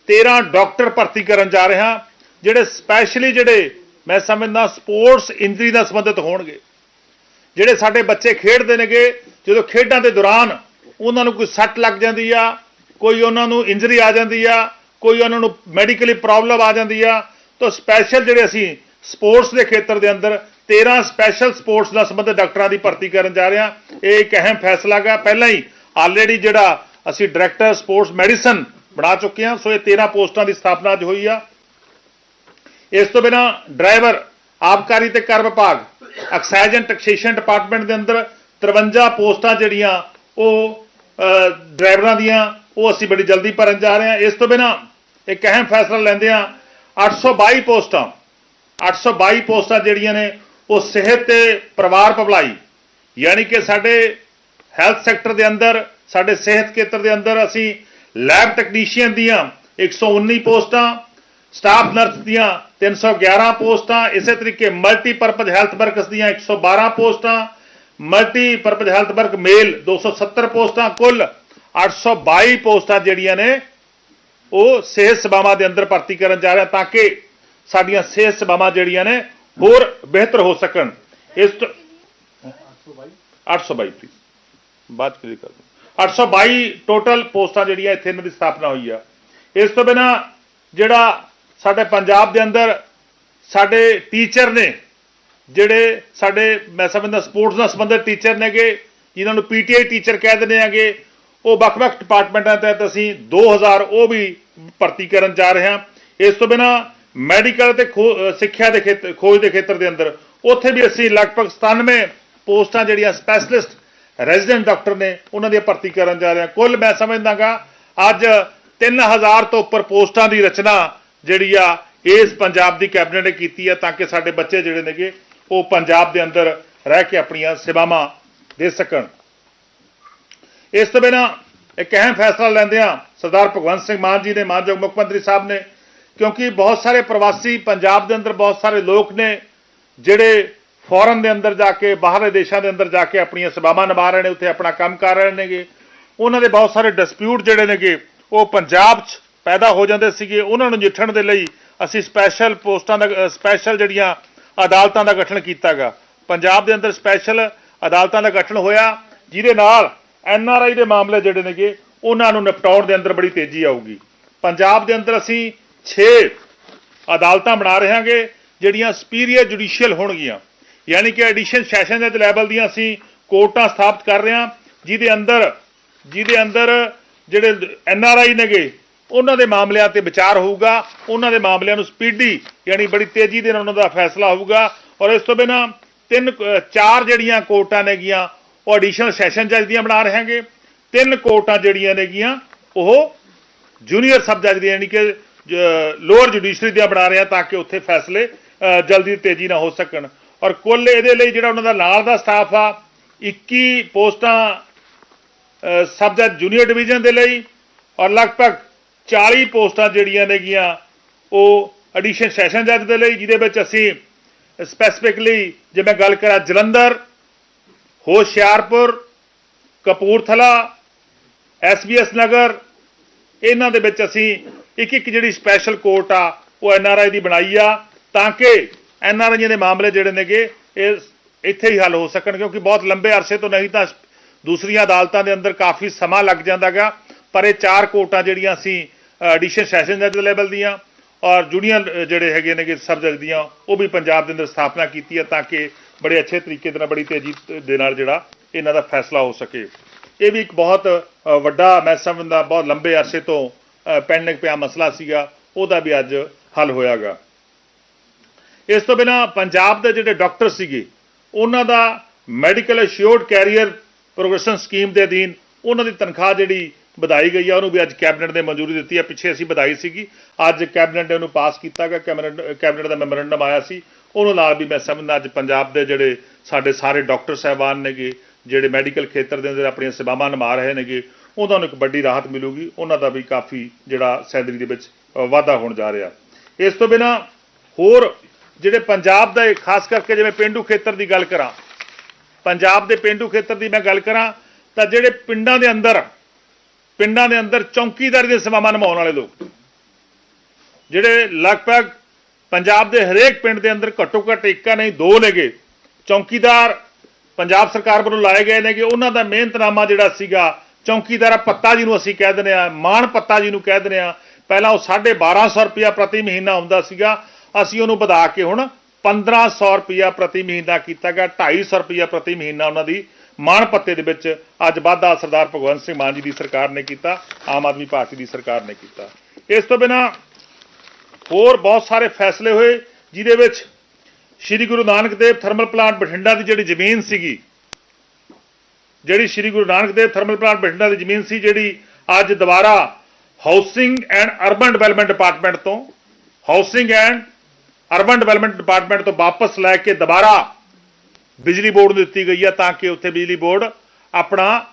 13 ਡਾਕਟਰ ਭਰਤੀ ਕਰਨ ਜਾ ਰਹੇ ਹਾਂ ਜਿਹੜੇ ਸਪੈਸ਼ਲੀ ਜਿਹੜੇ ਮੈਂ ਸਮਝਦਾ ਸਪੋਰਟਸ ਇੰਜਰੀ ਨਾਲ ਸੰਬੰਧਿਤ ਹੋਣਗੇ। ਜਿਹੜੇ ਸਾਡੇ ਬੱਚੇ ਖੇਡਦੇ ਨੇਗੇ, ਜਦੋਂ ਖੇਡਾਂ ਦੇ ਦੌਰਾਨ ਉਹਨਾਂ ਨੂੰ ਕੋਈ ਸੱਟ ਲੱਗ ਜਾਂਦੀ ਆ, ਕੋਈ ਉਹਨਾਂ ਨੂੰ ਇੰਜਰੀ ਆ ਜਾਂਦੀ ਆ, ਕੋਈ ਉਹਨਾਂ ਨੂੰ ਮੈਡੀਕਲੀ ਪ੍ਰੋਬਲਮ ਆ ਜਾਂਦੀ ਆ, ਤਾਂ ਸਪੈਸ਼ਲ ਜਿਹੜੇ ਅਸੀਂ ਸਪੋਰਟਸ ਦੇ ਖੇਤਰ ਦੇ ਅੰਦਰ 13 ਸਪੈਸ਼ਲ ਸਪੋਰਟਸ ਨਾਲ ਸੰਬੰਧਿਤ ਡਾਕਟਰਾਂ ਦੀ ਭਰਤੀ ਕਰਨ ਜਾ ਰਹੇ ਹਾਂ। ਇਹ ਇੱਕ ਅਹਿਮ ਫੈਸਲਾ ਗਾ ਪਹਿਲਾਂ ਹੀ ਆਲਰੇਡੀ ਜਿਹੜਾ ਅਸੀਂ ਡਾਇਰੈਕਟਰ ਸਪੋਰਟਸ ਮੈਡੀਸਨ ਬਣਾ ਚੁੱਕੇ ਹਾਂ। ਸੋ ਇਹ 13 ਪੋਸਟਾਂ ਦੀ ਸਥਾਪਨਾ ਅੱਜ ਹੋਈ ਆ। ਇਸ ਤੋਂ ਬਿਨਾ ਡਰਾਈਵਰ, ਆਬਕਾਰੀ ਤੇ ਕਰ ਵਿਭਾਗ ਐਕਸਾਈਜ਼ ਐਂਡ ਟੈਕਸੇਸ਼ਨ ਡਿਪਾਰਟਮੈਂਟ ਦੇ ਅੰਦਰ 53 ਪੋਸਟਾਂ ਜਿਹੜੀਆਂ ਉਹ ਡਰਾਈਵਰਾਂ ਦੀਆਂ, ਉਹ ਅਸੀਂ ਬੜੀ ਜਲਦੀ ਭਰਨ ਜਾ ਰਹੇ ਹਾਂ। ਇਸ ਤੋਂ ਬਿਨਾ ਇੱਕ ਅਹਿਮ ਫੈਸਲਾ ਲੈਂਦੇ ਹਾਂ। 822 ਪੋਸਟਾਂ 822 ਪੋਸਟਾਂ ਜਿਹੜੀਆਂ ਨੇ, ਉਹ ਸਿਹਤ ਤੇ ਪਰਿਵਾਰ ਭਲਾਈ, ਯਾਨੀ ਕਿ ਸਾਡੇ ਹੈਲਥ ਸੈਕਟਰ ਦੇ ਅੰਦਰ, ਸਾਡੇ ਸਿਹਤ ਖੇਤਰ ਦੇ ਅੰਦਰ ਅਸੀਂ ਲੈਬ ਟੈਕਨੀਸ਼ੀਅਨ ਦੀਆਂ 119 ਪੋਸਟਾਂ ਸਟਾਫ ਨਰਸ ਦੀਆਂ 311 ਪੋਸਟਾਂ ਇਸੇ ਤਰੀਕੇ ਮਲਟੀਪਰਪਜ਼ ਹੈਲਥ ਵਰਕਰਸ ਦੀਆਂ 112 ਪੋਸਟਾਂ ਮਲਟੀਪਰਪਜ਼ ਹੈਲਥ ਵਰਕ ਮੇਲ 270 ਪੋਸਟਾਂ ਕੁੱਲ 822 ਪੋਸਟਾਂ ਜਿਹੜੀਆਂ ਨੇ ਉਹ ਸਿਹਤ ਸੇਵਾਵਾਂ ਦੇ ਅੰਦਰ ਭਰਤੀ ਕਰਨ ਜਾ ਰਹੇ ਤਾਂ ਕਿ ਸਾਡੀਆਂ ਸਿਹਤ ਸੇਵਾਵਾਂ ਜਿਹੜੀਆਂ ਨੇ ਹੋਰ ਬਿਹਤਰ ਹੋ ਸਕਣ ਇਸ ਤੋਂ 822 ਪਲੀਜ਼ ਬਾਅਦ ਕਰ 822 ਟੋਟਲ ਪੋਸਟਾਂ ਜਿਹੜੀਆਂ ਇੱਥੇ ਇਹਨਾਂ ਦੀ ਸਥਾਪਨਾ ਹੋਈ ਆ। ਇਸ ਤੋਂ ਬਿਨਾ ਜਿਹੜਾ ਸਾਡੇ ਪੰਜਾਬ ਦੇ ਅੰਦਰ ਸਾਡੇ ਟੀਚਰ ਨੇ, ਜਿਹੜੇ ਸਾਡੇ ਮੈਂ ਸਮਝਦਾ ਸਪੋਰਟਸ ਨਾਲ ਸੰਬੰਧਿਤ ਟੀਚਰ ਨੇਗੇ, ਜਿਨ੍ਹਾਂ ਨੂੰ ਪੀਟੀਆਈ ਟੀਚਰ ਕਹਿ ਦਿੰਦੇ ਆਗੇ, ਉਹ ਵੱਖ-ਵੱਖ ਡਿਪਾਰਟਮੈਂਟਾਂ ਤਹਿਤ ਅਸੀਂ 2000 ਉਹ ਵੀ ਭਰਤੀ ਕਰਨ ਜਾ ਰਹੇ ਹਾਂ। ਇਸ ਤੋਂ ਬਿਨਾ ਮੈਡੀਕਲ ਤੇ ਖੋ- ਸਿੱਖਿਆ ਦੇ ਖੇਤਰ ਖੋਜ ਦੇ ਖੇਤਰ ਦੇ ਅੰਦਰ, ਉੱਥੇ ਵੀ ਅਸੀਂ ਲਗਭਗ 97 ਪੋਸਟਾਂ ਜਿਹੜੀਆਂ ਸਪੈਸ਼ਲਿਸਟ ਰੈਜ਼ੀਡੈਂਟ ਡਾਕਟਰ ਨੇ ਉਹਨਾਂ ਦੀ ਭਰਤੀ ਕਰਨ ਜਾ ਰਿਹਾ। ਕੁੱਲ ਮੈਂ ਸਮਝਦਾਗਾ, ਅੱਜ 3000 ਤੋਂ ਉੱਪਰ ਪੋਸਟਾਂ ਦੀ ਰਚਨਾ ਜਿਹੜੀ ਆ, ਇਸ ਪੰਜਾਬ ਦੀ ਕੈਬਨਿਟ ਨੇ ਕੀਤੀ ਆ ਤਾਂ ਕਿ ਸਾਡੇ ਬੱਚੇ ਜਿਹੜੇ ਨੇਗੇ, ਉਹ ਪੰਜਾਬ ਦੇ ਅੰਦਰ ਰਹਿ ਕੇ ਆਪਣੀਆਂ ਸੇਵਾਵਾਂ ਦੇ ਸਕਣ। ਇਸ ਤੋਂ ਬਿਨਾ ਇੱਕ ਅਹਿਮ ਫੈਸਲਾ ਲੈਂਦੇ ਆ ਸਰਦਾਰ ਭਗਵੰਤ ਸਿੰਘ ਮਾਨ ਜੀ ਨੇ, ਮਾਨਯੋਗ ਮੁੱਖ ਮੰਤਰੀ ਸਾਹਿਬ ਨੇ, ਕਿਉਂਕਿ ਬਹੁਤ ਸਾਰੇ ਪ੍ਰਵਾਸੀ ਪੰਜਾਬ ਦੇ ਅੰਦਰ ਬਹੁਤ ਸਾਰੇ ਲੋਕ ਨੇ, ਜਿਹੜੇ ਫੋਰਨ ਦੇ ਅੰਦਰ ਜਾ ਕੇ, ਬਾਹਰਲੇ ਦੇਸ਼ਾਂ ਦੇ ਅੰਦਰ ਜਾ ਕੇ ਆਪਣੀਆਂ ਸੇਵਾਵਾਂ ਨਿਭਾ ਰਹੇ ਨੇ, ਉੱਥੇ ਆਪਣਾ ਕੰਮ ਕਰ ਰਹੇ ਨੇਗੇ। ਉਹਨਾਂ ਦੇ ਬਹੁਤ ਸਾਰੇ ਡਿਸਪਿਊਟ ਜਿਹੜੇ ਨੇਗੇ, ਉਹ ਪੰਜਾਬ 'ਚ ਪੈਦਾ ਹੋ ਜਾਂਦੇ ਸੀਗੇ। ਉਹਨਾਂ ਨੂੰ ਨਜਿੱਠਣ ਦੇ ਲਈ ਅਸੀਂ ਸਪੈਸ਼ਲ ਪੋਸਟਾਂ ਦਾ ਸਪੈਸ਼ਲ ਜਿਹੜੀਆਂ ਅਦਾਲਤਾਂ ਦਾ ਗਠਨ ਕੀਤਾਗਾ। ਪੰਜਾਬ ਦੇ ਅੰਦਰ ਸਪੈਸ਼ਲ ਅਦਾਲਤਾਂ ਦਾ ਗਠਨ ਹੋਇਆ, ਜਿਹਦੇ ਨਾਲ ਐਨ ਆਰ ਆਈ ਦੇ ਮਾਮਲੇ ਜਿਹੜੇ ਨੇਗੇ, ਉਹਨਾਂ ਨੂੰ ਨਿਪਟਾਉਣ ਦੇ ਅੰਦਰ ਬੜੀ ਤੇਜ਼ੀ ਆਊਗੀ। ਪੰਜਾਬ ਦੇ ਅੰਦਰ ਅਸੀਂ 6 ਅਦਾਲਤਾਂ ਬਣਾ ਰਹੇ ਹਾਂਗੇ ਜਿਹੜੀਆਂ ਸੁਪੀਰੀਅਰ ਜੁਡੀਸ਼ੀਅਲ ਹੋਣਗੀਆਂ। ਯਾਨੀ ਕਿ ਐਡੀਸ਼ਨ ਸੈਸ਼ਨ ਦੇ ਲੈਵਲ ਦੀਆਂ ਅਸੀਂ ਕੋਰਟਾਂ ਸਥਾਪਿਤ ਕਰ ਰਹੇ ਹਾਂ, ਜਿਹਦੇ ਅੰਦਰ ਜਿਹਦੇ ਅੰਦਰ ਜਿਹੜੇ ਐਨ ਆਰ ਆਈ ਨੇਗੇ, ਉਹਨਾਂ ਦੇ ਮਾਮਲਿਆਂ ਤੇ ਵਿਚਾਰ ਹੋਊਗਾ, ਉਹਨਾਂ ਦੇ ਮਾਮਲਿਆਂ ਨੂੰ ਸਪੀਡੀ ਯਾਨੀ ਬੜੀ ਤੇਜ਼ੀ ਦੇ ਨਾਲ ਉਹਨਾਂ ਦਾ ਫੈਸਲਾ ਹੋਊਗਾ, ਔਰ ਇਸ ਤੋਂ ਬਿਨਾ ਤਿੰਨ ਚਾਰ ਜਿਹੜੀਆਂ ਕੋਰਟਾਂ ਨੇਗੀਆਂ, ਉਹ ਐਡੀਸ਼ਨਲ ਸੈਸ਼ਨ ਜੱਜ ਦੀਆਂ ਬਣਾ ਰਹੇ ਹਾਂਗੇ। ਤਿੰਨ ਕੋਰਟਾਂ ਜਿਹੜੀਆਂ ਨੇਗੀਆਂ, ਉਹ ਜੂਨੀਅਰ ਸਬ ਜੱਜ ਦੀਆਂ, ਯਾਨੀ ਕਿ ਲੋਅਰ ਜੁਡੀਸ਼ਰੀ ਦੀਆਂ ਬਣਾ ਰਹੇ ਆ, ਤਾਂ ਕਿ ਉੱਥੇ ਫੈਸਲੇ ਜਲਦੀ ਤੇਜ਼ੀ ਨਾਲ ਹੋ ਸਕਣ। ਔਰ ਕੁੱਲ ਇਹਦੇ ਲਈ ਜਿਹੜਾ ਉਹਨਾਂ ਦਾ ਨਾਲ ਦਾ ਸਟਾਫ ਆ 21 ਪੋਸਟਾਂ ਸਬ ਜੱਜ ਜੂਨੀਅਰ ਡਿਵੀਜ਼ਨ ਦੇ ਲਈ ਔਰ ਲਗਭਗ 40 ਪੋਸਟਾਂ ਜਿਹੜੀਆਂ ਨੇਗੀਆਂ, ਉਹ ਐਡੀਸ਼ਨ ਸੈਸ਼ਨ ਜੱਜ ਦੇ ਲਈ, ਜਿਹਦੇ ਵਿੱਚ ਅਸੀਂ ਸਪੈਸੀਫਿਕਲੀ ਜੇ ਮੈਂ ਗੱਲ ਕਰਾਂ ਜਲੰਧਰ, ਹੋਸ਼ਿਆਰਪੁਰ, ਕਪੂਰਥਲਾ ਐਸਬੀਐਸ ਨਗਰ, ਇਹਨਾਂ ਦੇ ਵਿੱਚ ਅਸੀਂ ਇੱਕ ਇੱਕ ਜਿਹੜੀ ਸਪੈਸ਼ਲ ਕੋਰਟ ਆ, ਉਹ ਐਨਆਰਆਈ ਦੀ ਬਣਾਈ ਆ, ਤਾਂ ਕਿ ਐਨਆਰਆਈ ਦੇ ਮਾਮਲੇ ਜਿਹੜੇ ਨੇਗੇ, ਇਹ ਇੱਥੇ ਹੀ ਹੱਲ ਹੋ ਸਕਣ, ਕਿਉਂਕਿ ਬਹੁਤ ਲੰਬੇ ਅਰਸੇ ਤੋਂ ਨਹੀਂ ਤਾਂ ਦੂਸਰੀਆਂ ਅਦਾਲਤਾਂ ਦੇ ਅੰਦਰ ਕਾਫੀ ਸਮਾਂ ਲੱਗ ਜਾਂਦਾਗਾ ਪਰ ਇਹ ਚਾਰ ਕੋਰਟਾਂ ਜਿਹੜੀਆਂ ਅਸੀਂ ਐਡੀਸ਼ਨ ਸੈਸ਼ਨ ਜੱਜ ਲੈਵਲ ਦੀਆਂ ਔਰ ਜੂਨੀਅਰ ਜਿਹੜੇ ਹੈਗੇ ਨੇਗੇ ਸਬ ਜੱਜ ਦੀਆਂ, ਉਹ ਵੀ ਪੰਜਾਬ ਦੇ ਅੰਦਰ ਸਥਾਪਨਾ ਕੀਤੀ ਹੈ ਤਾਂ ਕਿ ਬੜੇ ਅੱਛੇ ਤਰੀਕੇ ਦੇ ਨਾਲ, ਬੜੀ ਤੇਜ਼ੀ ਦੇ ਨਾਲ ਜਿਹੜਾ ਇਹਨਾਂ ਦਾ ਫੈਸਲਾ ਹੋ ਸਕੇ। ਇਹ ਵੀ ਇੱਕ ਬਹੁਤ ਵੱਡਾ ਮੈਂ ਸਮਝਦਾ ਬਹੁਤ ਲੰਬੇ ਅਰਸੇ ਤੋਂ ਪੈਂਡਿੰਗ ਪਿਆ ਮਸਲਾ ਸੀਗਾ, ਉਹਦਾ ਵੀ ਅੱਜ ਹੱਲ ਹੋਇਆਗਾ। ਇਸ ਤੋਂ ਬਿਨਾ ਪੰਜਾਬ ਦੇ ਜਿਹੜੇ ਡਾਕਟਰ ਸੀਗੇ, ਉਹਨਾਂ ਦਾ medical assured career progression scheme ਦੇ ਅਧੀਨ ਉਹਨਾਂ ਦੀ ਤਨਖਾਹ ਜਿਹੜੀ ਵਧਾਈ ਗਈ ਆ, ਉਹਨੂੰ ਵੀ ਅੱਜ ਕੈਬਨਿਟ ਨੇ ਮਨਜ਼ੂਰੀ ਦਿੱਤੀ ਹੈ ਪਿੱਛੇ ਅਸੀਂ ਵਧਾਈ ਸੀਗੀ। ਅੱਜ ਕੈਬਨਿਟ ਨੇ ਉਹਨੂੰ ਪਾਸ ਕੀਤਾ ਗਿਆ ਕੈਬਨਿਟ ਕੈਬਨਿਟ ਦਾ ਮੈਮੋਰੈਂਡਮ ਆਇਆ ਸੀ। ਉਹਨੂੰ ਨਾਲ ਵੀ ਮੈਂ ਸਮਝਦਾ ਅੱਜ ਪੰਜਾਬ ਦੇ ਜਿਹੜੇ ਸਾਡੇ ਸਾਰੇ ਡਾਕਟਰ ਸਹਿਬਾਨ ਨੇਗੇ, ਜਿਹੜੇ ਮੈਡੀਕਲ ਖੇਤਰ ਦੇ ਅੰਦਰ ਆਪਣੀਆਂ ਸੇਵਾਵਾਂ ਨਿਭਾ ਰਹੇ ਨੇਗੇ, ਉਹਨਾਂ ਨੂੰ ਇੱਕ ਵੱਡੀ ਰਾਹਤ ਮਿਲੂਗੀ। ਉਹਨਾਂ ਦਾ ਵੀ ਕਾਫੀ ਜਿਹੜਾ ਸੈਲਰੀ ਦੇ ਵਿੱਚ ਵਾਧਾ ਹੋਣ ਜਾ ਰਿਹਾ। ਇਸ ਤੋਂ ਬਿਨਾ ਹੋਰ ਜਿਹੜੇ ਪੰਜਾਬ ਦਾ ਖਾਸ ਕਰਕੇ ਜਿਵੇਂ ਪਿੰਡੂ ਖੇਤਰ ਦੀ ਗੱਲ ਕਰਾਂ, ਪੰਜਾਬ ਦੇ ਪਿੰਡੂ ਖੇਤਰ ਦੀ ਮੈਂ ਗੱਲ ਕਰਾਂ, ਤਾਂ ਜਿਹੜੇ ਪਿੰਡਾਂ ਦੇ ਅੰਦਰ, ਪਿੰਡਾਂ ਦੇ ਅੰਦਰ ਚੌਕੀਦਾਰੀ ਦੇ ਸੇਵਾਵਾਂ ਨਿਭਾਉਣ ਵਾਲੇ ਲੋਕ, ਜਿਹੜੇ ਲਗਭਗ ਪੰਜਾਬ ਦੇ ਹਰੇਕ ਪਿੰਡ ਦੇ ਅੰਦਰ ਘੱਟੋ ਘੱਟ ਇੱਕਾ ਨਹੀਂ ਦੋ ਨੇਗੇ, ਚੌਕੀਦਾਰ ਪੰਜਾਬ ਸਰਕਾਰ ਵੱਲੋਂ ਲਾਏ ਗਏ ਨੇਗੇ, ਉਹਨਾਂ ਦਾ ਮਿਹਨਤਨਾਮਾ ਜਿਹੜਾ ਸੀਗਾ, ਚੌਕੀਦਾਰ ਪੱਤਾ ਜੀ ਨੂੰ ਅਸੀਂ ਕਹਿ ਦਿੰਦੇ ਆ ਮਾਣ ਪੱਤਾ ਜੀ ਨੂੰ ਕਹਿ ਦਿੰਦੇ ਆ ਪਹਿਲਾਂ ਉਹ 1250 ਰੁਪਇਆ ਪ੍ਰਤੀ ਮਹੀਨਾ ਹੁੰਦਾ ਸੀਗਾ ਅਸੀਂ ਉਹਨੂੰ ਵਧਾ ਕੇ ਹੁਣ 1500 ਰੁਪਇਆ ਪ੍ਰਤੀ ਮਹੀਨਾ ਕੀਤਾ ਗਿਆ 250 ਰੁਪਇਆ ਪ੍ਰਤੀ ਮਹੀਨਾ ਉਹਨਾਂ ਦੀ ਮਾਣ ਪੱਤੇ ਦੇ ਵਿੱਚ ਅੱਜ ਵਾਧਾ ਸਰਦਾਰ ਭਗਵੰਤ ਸਿੰਘ ਮਾਨ ਜੀ ਦੀ ਸਰਕਾਰ ਨੇ ਕੀਤਾ, ਆਮ ਆਦਮੀ ਪਾਰਟੀ ਦੀ ਸਰਕਾਰ ਨੇ ਕੀਤਾ। ਇਸ ਤੋਂ ਬਿਨਾ ਹੋਰ ਬਹੁਤ ਸਾਰੇ ਫੈਸਲੇ ਹੋਏ, ਜਿਹਦੇ ਵਿੱਚ ਸ਼੍ਰੀ ਗੁਰੂ ਨਾਨਕ ਦੇਵ ਥਰਮਲ ਪਲਾਂਟ ਬਠਿੰਡਾ ਦੀ ਜਿਹੜੀ ਜ਼ਮੀਨ ਸੀਗੀ, ਜਿਹੜੀ ਸ਼੍ਰੀ ਗੁਰੂ ਨਾਨਕ ਦੇਵ ਥਰਮਲ ਪਲਾਂਟ ਬਠਿੰਡਾ ਦੀ ਜ਼ਮੀਨ ਸੀ, ਜਿਹੜੀ ਅੱਜ ਦੁਬਾਰਾ housing and urban development department ਤੋਂ housing and urban development department ਤੋਂ ਵਾਪਸ ਲੈ ਕੇ ਦੁਬਾਰਾ ਬਿਜਲੀ ਬੋਰਡ ਨੂੰ ਦਿੱਤੀ ਗਈ ਹੈ ਤਾਂ ਕਿ ਉੱਥੇ ਬਿਜਲੀ ਬੋਰਡ ਆਪਣਾ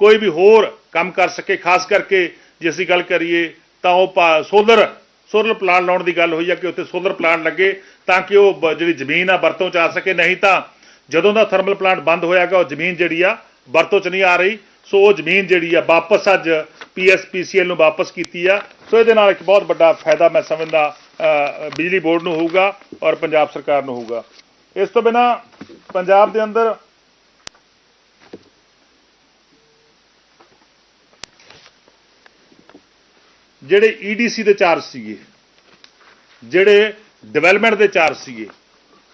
ਕੋਈ ਵੀ ਹੋਰ ਕੰਮ ਕਰ ਸਕੇ, ਖਾਸ ਕਰਕੇ ਜੇ ਅਸੀਂ ਗੱਲ ਕਰੀਏ ਤਾਂ ਉਹ ਸੋਲਰ ਸੋਲਰ ਪਲਾਂਟ ਲਾਉਣ ਦੀ ਗੱਲ ਹੋਈ ਹੈ ਕਿ ਉੱਥੇ ਸੋਲਰ ਪਲਾਂਟ ਲੱਗੇ ਤਾਂ ਕਿ ਉਹ ਬ- ਜਿਹੜੀ ਜ਼ਮੀਨ ਆ ਵਰਤੋਂ ਚ ਆ ਸਕੇ, ਨਹੀਂ ਤਾਂ ਜਦੋਂ ਦਾ ਥਰਮਲ ਪਲਾਂਟ ਬੰਦ ਹੋਇਆਗਾ ਉਹ ਜ਼ਮੀਨ ਜਿਹੜੀ ਆ ਵਰਤੋਂ ਚ ਨਹੀਂ ਆ ਰਹੀ। ਸੋ ਉਹ ਜ਼ਮੀਨ ਜਿਹੜੀ ਆ ਵਾਪਸ ਅੱਜ ਪੀਐਸਪੀਸੀਐਲ ਨੂੰ ਵਾਪਸ ਕੀਤੀ ਆ। ਸੋ ਇਹਦੇ ਨਾਲ ਇੱਕ ਬਹੁਤ ਵੱਡਾ ਫਾਇਦਾ ਮੈਂ ਸਮਝਦਾ ਬਿਜਲੀ ਬੋਰਡ ਨੂੰ ਹੋਊਗਾ ਔਰ ਪੰਜਾਬ ਸਰਕਾਰ ਨੂੰ ਹੋਊਗਾ। ਇਸ ਤੋਂ ਬਿਨਾ ਪੰਜਾਬ ਦੇ ਅੰਦਰ ਜਿਹੜੇ ਈਡੀਸੀ ਦੇ ਚਾਰਜ ਸੀਗੇ, ਜਿਹੜੇ ਡਿਵੈਲਪਮੈਂਟ ਦੇ ਚਾਰਜ ਸੀਗੇ,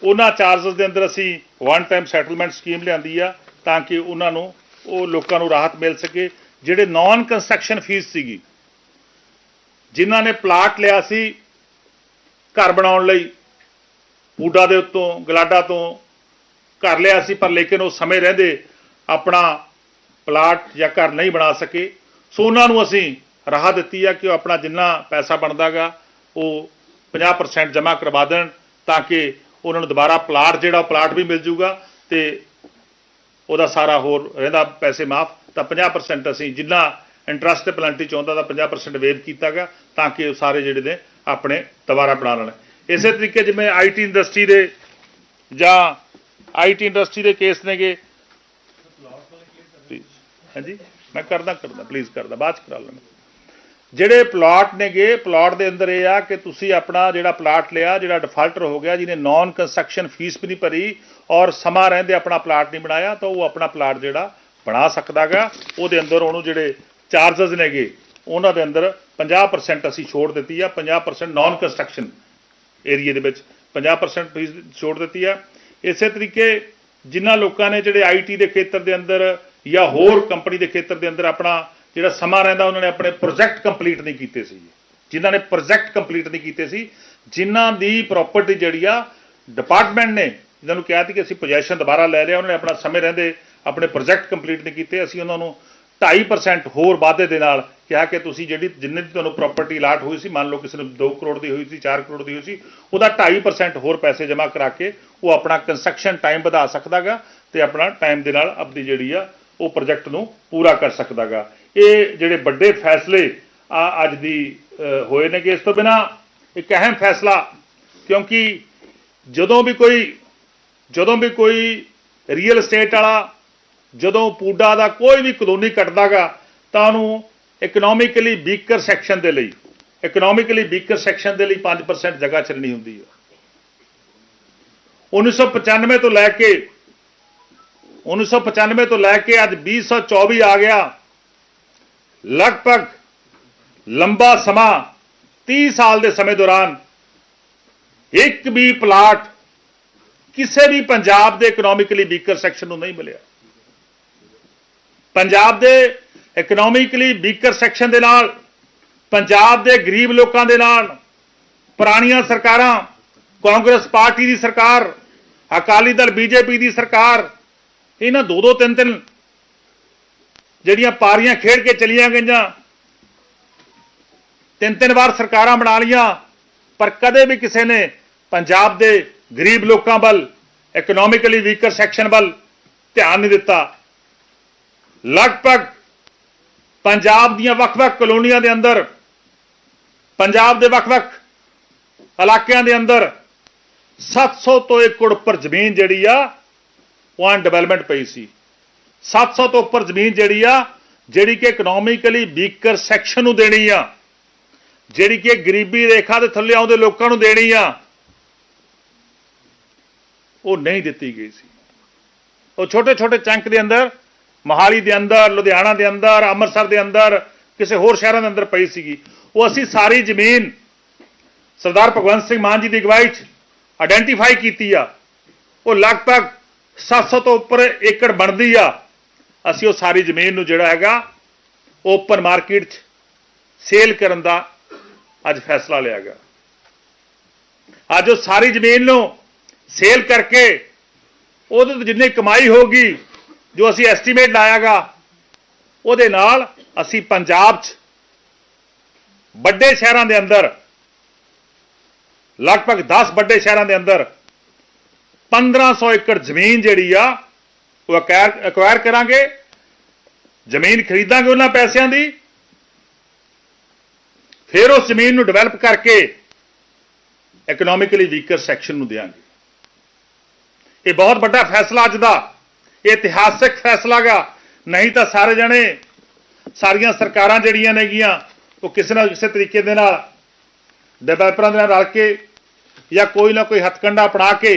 ਉਹਨਾਂ ਚਾਰजेस ਦੇ ਅੰਦਰ ਅਸੀਂ ਵਨ ਟਾਈਮ ਸੈਟਲਮੈਂਟ ਸਕੀਮ ਲਿਆਂਦੀ ਆ ਤਾਂ ਕਿ ਉਹਨਾਂ ਨੂੰ, ਉਹ ਲੋਕਾਂ ਨੂੰ ਰਾਹਤ ਮਿਲ ਸਕੇ। ਜਿਹੜੇ ਨਾਨ ਕੰਸਟਰਕਸ਼ਨ ਫੀਸ ਸੀਗੀ, ਜਿਨ੍ਹਾਂ ਨੇ ਪਲਾਟ ਲਿਆ ਸੀ ਘਰ ਬਣਾਉਣ ਲਈ ਊਡਾ ਦੇ ਉੱਤੋਂ, ਗਲਾਡਾ ਤੋਂ ਘਰ ਲਿਆ ਸੀ, ਪਰ ਲੇਕਿਨ ਉਹ ਸਮੇਂ ਰਹਿੰਦੇ ਆਪਣਾ ਪਲਾਟ ਜਾਂ ਘਰ ਨਹੀਂ ਬਣਾ ਸਕੇ। ਸੋ ਉਹਨਾਂ ਨੂੰ ਅਸੀਂ ਰਾਹ ਦਿੱਤੀ ਆ ਕਿ ਉਹ ਆਪਣਾ ਜਿੰਨਾ ਪੈਸਾ ਬਣਦਾਗਾ, ਉਹ 50% ਜਮ੍ਹਾਂ ਕਰਵਾ ਦੇਣ ਤਾਂ ਕਿ ਉਹਨਾਂ ਨੂੰ ਦੁਬਾਰਾ ਪਲਾਟ, ਜਿਹੜਾ ਉਹ ਪਲਾਟ ਵੀ ਮਿਲ ਜੂਗਾ ਤੇ ਉਹਦਾ ਸਾਰਾ ਹੋਰ ਰਹਿੰਦਾ ਪੈਸੇ ਮਾਫ। ਤਾਂ 50% ਅਸੀਂ ਜਿੰਨਾ ਇੰਟਰਸਟ ਤੇ ਪਲੈਂਟੀ ਚਾਹੁੰਦਾ ਤਾਂ 50% ਵੇਵ ਕੀਤਾਗਾ ਤਾਂ ਕਿ ਉਹ ਸਾਰੇ ਜਿਹੜੇ ਨੇ ਆਪਣੇ ਦੁਬਾਰਾ ਬਣਾ ਲੈਣਾ। ਇਸੇ ਤਰੀਕੇ ਜਿਵੇਂ ਆਈਟੀ ਇੰਡਸਟਰੀ ਦੇ ਜਾਂ ਆਈਟੀ ਇੰਡਸਟਰੀ ਦੇ ਕੇਸ ਨੇਗੇ। ਹਾਂਜੀ, ਮੈਂ ਕਰਦਾ ਕਰਦਾ ਪਲੀਜ਼ ਕਰਦਾ, ਬਾਅਦ ਚ ਕਰਾ ਲੈਣਾ ਜਿਹੜੇ ਪਲਾਟ ਨੇਗੇ ਪਲਾਟ ਦੇ ਅੰਦਰ ਇਹ ਆ ਕਿ ਤੁਸੀਂ ਆਪਣਾ ਜਿਹੜਾ ਪਲਾਟ ਲਿਆ, ਜਿਹੜਾ ਡਿਫਾਲਟਰ ਹੋ ਗਿਆ, ਜਿਹਨੇ ਨਾਨ ਕੰਸਟਰਕਸ਼ਨ ਫੀਸ ਵੀ ਨਹੀਂ ਭਰੀ ਔਰ ਸਮਾਂ ਰਹਿੰਦੇ ਆਪਣਾ ਪਲਾਟ ਨਹੀਂ ਬਣਾਇਆ, ਤਾਂ ਉਹ ਆਪਣਾ ਪਲਾਟ ਜਿਹੜਾ ਬਣਾ ਸਕਦਾਗਾ। ਉਹਦੇ ਅੰਦਰ ਉਹਨੂੰ ਜਿਹੜੇ ਚਾਰजेस ਨੇਗੇ ਉਹਨਾਂ ਦੇ ਅੰਦਰ 50% ਅਸੀਂ ਛੋੜ ਦਿੱਤੀ ਆ 50% ਨਾਨ ਕੰਸਟਰਕਸ਼ਨ ਏਰੀਆ ਦੇ ਵਿੱਚ 50% ਫੀਸ ਛੋੜ ਦਿੱਤੀ ਆ। ਇਸੇ ਤਰੀਕੇ ਜਿਨ੍ਹਾਂ ਲੋਕਾਂ ਨੇ ਜਿਹੜੇ ਆਈਟੀ ਦੇ ਖੇਤਰ ਦੇ ਅੰਦਰ ਜਾਂ ਹੋਰ ਕੰਪਨੀ ਦੇ ਖੇਤਰ ਦੇ ਅੰਦਰ ਆਪਣਾ ਜਿਹੜਾ ਸਮਾਂ ਰਹਿੰਦਾ, ਉਹਨਾਂ ਨੇ ਆਪਣੇ ਪ੍ਰੋਜੈਕਟ ਕੰਪਲੀਟ ਨਹੀਂ ਕੀਤੇ ਸੀ। ਜਿਨ੍ਹਾਂ ਨੇ ਪ੍ਰੋਜੈਕਟ ਕੰਪਲੀਟ ਨਹੀਂ ਕੀਤੇ ਸੀ, ਜਿਨ੍ਹਾਂ ਦੀ ਪ੍ਰਾਪਰਟੀ ਜਿਹੜੀ ਆ ਡਿਪਾਰਟਮੈਂਟ ਨੇ ਜਿਨ੍ਹਾਂ ਨੂੰ ਕਿਹਾ ਸੀ ਕਿ ਅਸੀਂ ਪੋਜੀਸ਼ਨ ਦੁਬਾਰਾ ਲੈ ਲਿਆ, ਉਹਨਾਂ ਨੇ ਆਪਣਾ ਸਮੇਂ ਰਹਿੰਦੇ ਆਪਣੇ ਪ੍ਰੋਜੈਕਟ ਕੰਪਲੀਟ ਨਹੀਂ ਕੀਤੇ, ਅਸੀਂ ਉਹਨਾਂ ਨੂੰ 2.5% ਹੋਰ ਵਾਧੇ ਦੇ ਨਾਲ ਕਿਹਾ ਕਿ ਤੁਸੀਂ ਜਿਹੜੀ ਜਿੰਨੇ ਦੀ ਤੁਹਾਨੂੰ ਪ੍ਰਾਪਰਟੀ ਅਲਾਟ ਹੋਈ ਸੀ, ਮੰਨ ਲਓ ਕਿਸੇ ਨੂੰ 2 ਕਰੋੜ ਦੀ ਹੋਈ ਸੀ 4 ਕਰੋੜ ਦੀ ਹੋਈ ਸੀ, ਉਹਦਾ 2.5% ਹੋਰ ਪੈਸੇ ਜਮ੍ਹਾਂ ਕਰਾ ਕੇ ਉਹ ਆਪਣਾ ਕੰਸਟਰਕਸ਼ਨ ਟਾਈਮ ਵਧਾ ਸਕਦਾਗਾ ਤੇ ਆਪਣਾ ਟਾਈਮ ਦੇ ਨਾਲ ਆਪਣੀ ਜਿਹੜੀ ਆ, ਉਹ ਪ੍ਰੋਜੈਕਟ ਨੂੰ ਪੂਰਾ ਕਰ ਸਕਦਾਗਾ। ਇਹ ਜਿਹੜੇ ਵੱਡੇ ਫੈਸਲੇ ਆ ਅੱਜ ਦੀ ਹੋਏ ਨੇ ਕਿ ਇਸ ਤੋਂ ਬਿਨਾ ਇੱਕ ਅਹਿਮ ਫੈਸਲਾ, ਕਿਉਂਕਿ ਜਦੋਂ ਵੀ ਕੋਈ, ਜਦੋਂ ਵੀ ਕੋਈ ਰੀਅਲ ਏਸਟੇਟ ਵਾਲਾ ਜਦੋਂ ਪੂਡਾ ਦਾ ਕੋਈ ਵੀ ਕਲੋਨੀ ਕੱਟਦਾਗਾ ਤਾਂ ਉਹਨੂੰ ਇਕਨੋਮਿਕਲੀ ਵੀਕਰ ਸੈਕਸ਼ਨ ਦੇ ਲਈ ਇਕਨੋਮਿਕਲੀ ਵੀਕਰ ਸੈਕਸ਼ਨ ਦੇ ਲਈ 5% ਜਗ੍ਹਾ ਚੱਲਣੀ ਹੁੰਦੀ ਹੈ 1995 ਤੋਂ ਲੈ ਕੇ 1995 ਤੋਂ ਲੈ ਕੇ ਅੱਜ 2024 ਆ ਗਿਆ। ਲਗਭਗ ਲੰਬਾ ਸਮਾਂ 30 ਸਾਲ ਦੇ ਸਮੇਂ ਦੌਰਾਨ ਇੱਕ ਵੀ ਪਲਾਟ ਕਿਸੇ ਵੀ ਪੰਜਾਬ ਦੇ ਇਕਨੋਮਿਕਲੀ ਵੀਕਰ ਸੈਕਸ਼ਨ ਨੂੰ ਨਹੀਂ ਮਿਲਿਆ। ਪੰਜਾਬ ਦੇ ਇਕਨੋਮਿਕਲੀ ਵੀਕਰ ਸੈਕਸ਼ਨ ਦੇ ਨਾਲ, ਪੰਜਾਬ ਦੇ ਗਰੀਬ ਲੋਕਾਂ ਦੇ ਨਾਲ, ਪੁਰਾਣੀਆਂ ਸਰਕਾਰਾਂ, ਕਾਂਗਰਸ ਪਾਰਟੀ ਦੀ ਸਰਕਾਰ, ਅਕਾਲੀ ਦਲ ਬੀਜੇਪੀ ਦੀ ਸਰਕਾਰ, ਇਹਨਾਂ ਦੋ ਦੋ ਤਿੰਨ ਤਿੰਨ ਜਿਹੜੀਆਂ ਪਾਰੀਆਂ ਖੇਡ ਕੇ ਚਲੀਆਂ ਗਈਆਂ ਤਿੰਨ ਤਿੰਨ ਵਾਰ ਸਰਕਾਰਾਂ ਬਣਾ ਲੀਆਂ ਪਰ ਕਦੇ ਵੀ ਕਿਸੇ ਨੇ ਪੰਜਾਬ ਦੇ ਗਰੀਬ ਲੋਕਾਂ ਵੱਲ ਇਕਨੋਮਿਕਲੀ ਵੀਕਰ ਸੈਕਸ਼ਨ ਵੱਲ ਧਿਆਨ ਨਹੀਂ ਦਿੱਤਾ। ਲਗਭਗ ਪੰਜਾਬ ਦੀਆਂ ਵੱਖ-ਵੱਖ ਕਲੋਨੀਆਂ ਦੇ ਅੰਦਰ, ਪੰਜਾਬ ਦੇ ਵੱਖ-ਵੱਖ ਇਲਾਕਿਆਂ ਦੇ ਅੰਦਰ 700 ਤੋਂ ਏਕੜ ਉੱਪਰ ਜ਼ਮੀਨ ਜਿਹੜੀ ਆ, ਉਹ ਅਨਡਿਵੈਲਪਮੈਂਟ ਪਈ ਸੀ। 700 ਤੋਂ ਉੱਪਰ ਜ਼ਮੀਨ ਜਿਹੜੀ ਆ, ਜਿਹੜੀ ਕਿ ਇਕਨੋਮਿਕਲੀ ਵੀਕਰ ਸੈਕਸ਼ਨ ਨੂੰ ਦੇਣੀ ਆ, ਜਿਹੜੀ ਕਿ ਗਰੀਬੀ ਰੇਖਾ ਦੇ ਥੱਲੇ ਆਉਂਦੇ ਲੋਕਾਂ ਨੂੰ ਦੇਣੀ ਆ, ਉਹ ਨਹੀਂ ਦਿੱਤੀ ਗਈ ਸੀ। ਉਹ ਛੋਟੇ ਛੋਟੇ ਚੰਕ ਦੇ ਅੰਦਰ ਮਹਾਲੀ ਦੇ ਅੰਦਰ, ਲੁਧਿਆਣਾ ਦੇ ਅੰਦਰ, ਅੰਮ੍ਰਿਤਸਰ ਦੇ ਅੰਦਰ, ਕਿਸੇ ਹੋਰ ਸ਼ਹਿਰਾਂ ਦੇ ਅੰਦਰ ਪਈ ਸੀਗੀ। ਉਹ ਅਸੀਂ ਸਾਰੀ ਜ਼ਮੀਨ ਸਰਦਾਰ ਭਗਵੰਤ ਸਿੰਘ ਮਾਨ ਜੀ ਦੀ ਅਗਵਾਈ 'ਚ ਆਇਡੈਂਟੀਫਾਈ ਕੀਤੀ ਆ। ਉਹ ਲਗਭਗ 700 ਤੋਂ ਉੱਪਰ ਏਕੜ ਬਣਦੀ ਆ। ਅਸੀਂ ਉਹ ਸਾਰੀ ਜ਼ਮੀਨ ਨੂੰ ਜਿਹੜਾ ਹੈਗਾ ਓਪਨ ਮਾਰਕੀਟ 'ਚ ਸੇਲ ਕਰਨ ਦਾ ਅੱਜ ਫੈਸਲਾ ਲਿਆ ਗਿਆ। ਅੱਜ ਉਹ ਸਾਰੀ ਜ਼ਮੀਨ ਨੂੰ ਸੇਲ ਕਰਕੇ ਉਹਦੇ ਤੋਂ ਜਿੰਨੀ ਕਮਾਈ ਹੋਗੀ ਜੋ ਅਸੀਂ ਐਸਟੀਮੇਟ ਲਾਇਆਗਾ, ਉਹਦੇ ਨਾਲ ਅਸੀਂ ਪੰਜਾਬ 'ਚ ਵੱਡੇ ਸ਼ਹਿਰਾਂ ਦੇ ਅੰਦਰ, ਲਗਭਗ 10 ਵੱਡੇ ਸ਼ਹਿਰਾਂ ਦੇ ਅੰਦਰ 1500 ਏਕੜ ਜ਼ਮੀਨ ਜਿਹੜੀ ਆ, ਉਹ ਅਕਵਾਇਰ ਕਰਾਂਗੇ। ਜ਼ਮੀਨ ਖਰੀਦਾਂਗੇ ਉਹਨਾਂ ਪੈਸਿਆਂ ਦੀ। ਫਿਰ ਉਸ ਜ਼ਮੀਨ ਨੂੰ ਡਿਵੈਲਪ ਕਰਕੇ ਇਕਨੋਮਿਕਲੀ ਵੀਕਰ ਸੈਕਸ਼ਨ ਨੂੰ ਦੇਵਾਂਗੇ ਇਹ ਬਹੁਤ ਵੱਡਾ ਫੈਸਲਾ ਅੱਜ ਦਾ। ਇਤਿਹਾਸਿਕ ਫੈਸਲਾ ਗਾ। ਨਹੀਂ ਤਾਂ ਸਾਰੇ ਜਣੇ, ਸਾਰੀਆਂ ਸਰਕਾਰਾਂ ਜਿਹੜੀਆਂ ਨੇਗੀਆਂ, ਉਹ ਕਿਸੇ ਨਾ ਕਿਸੇ ਤਰੀਕੇ ਦੇ ਨਾਲ ਡਿਵੈਲਪਰਾਂ ਦੇ ਨਾਲ ਰਲ ਕੇ ਜਾਂ ਕੋਈ ਨਾ ਕੋਈ ਹੱਥਕੰਡਾ ਅਪਣਾ ਕੇ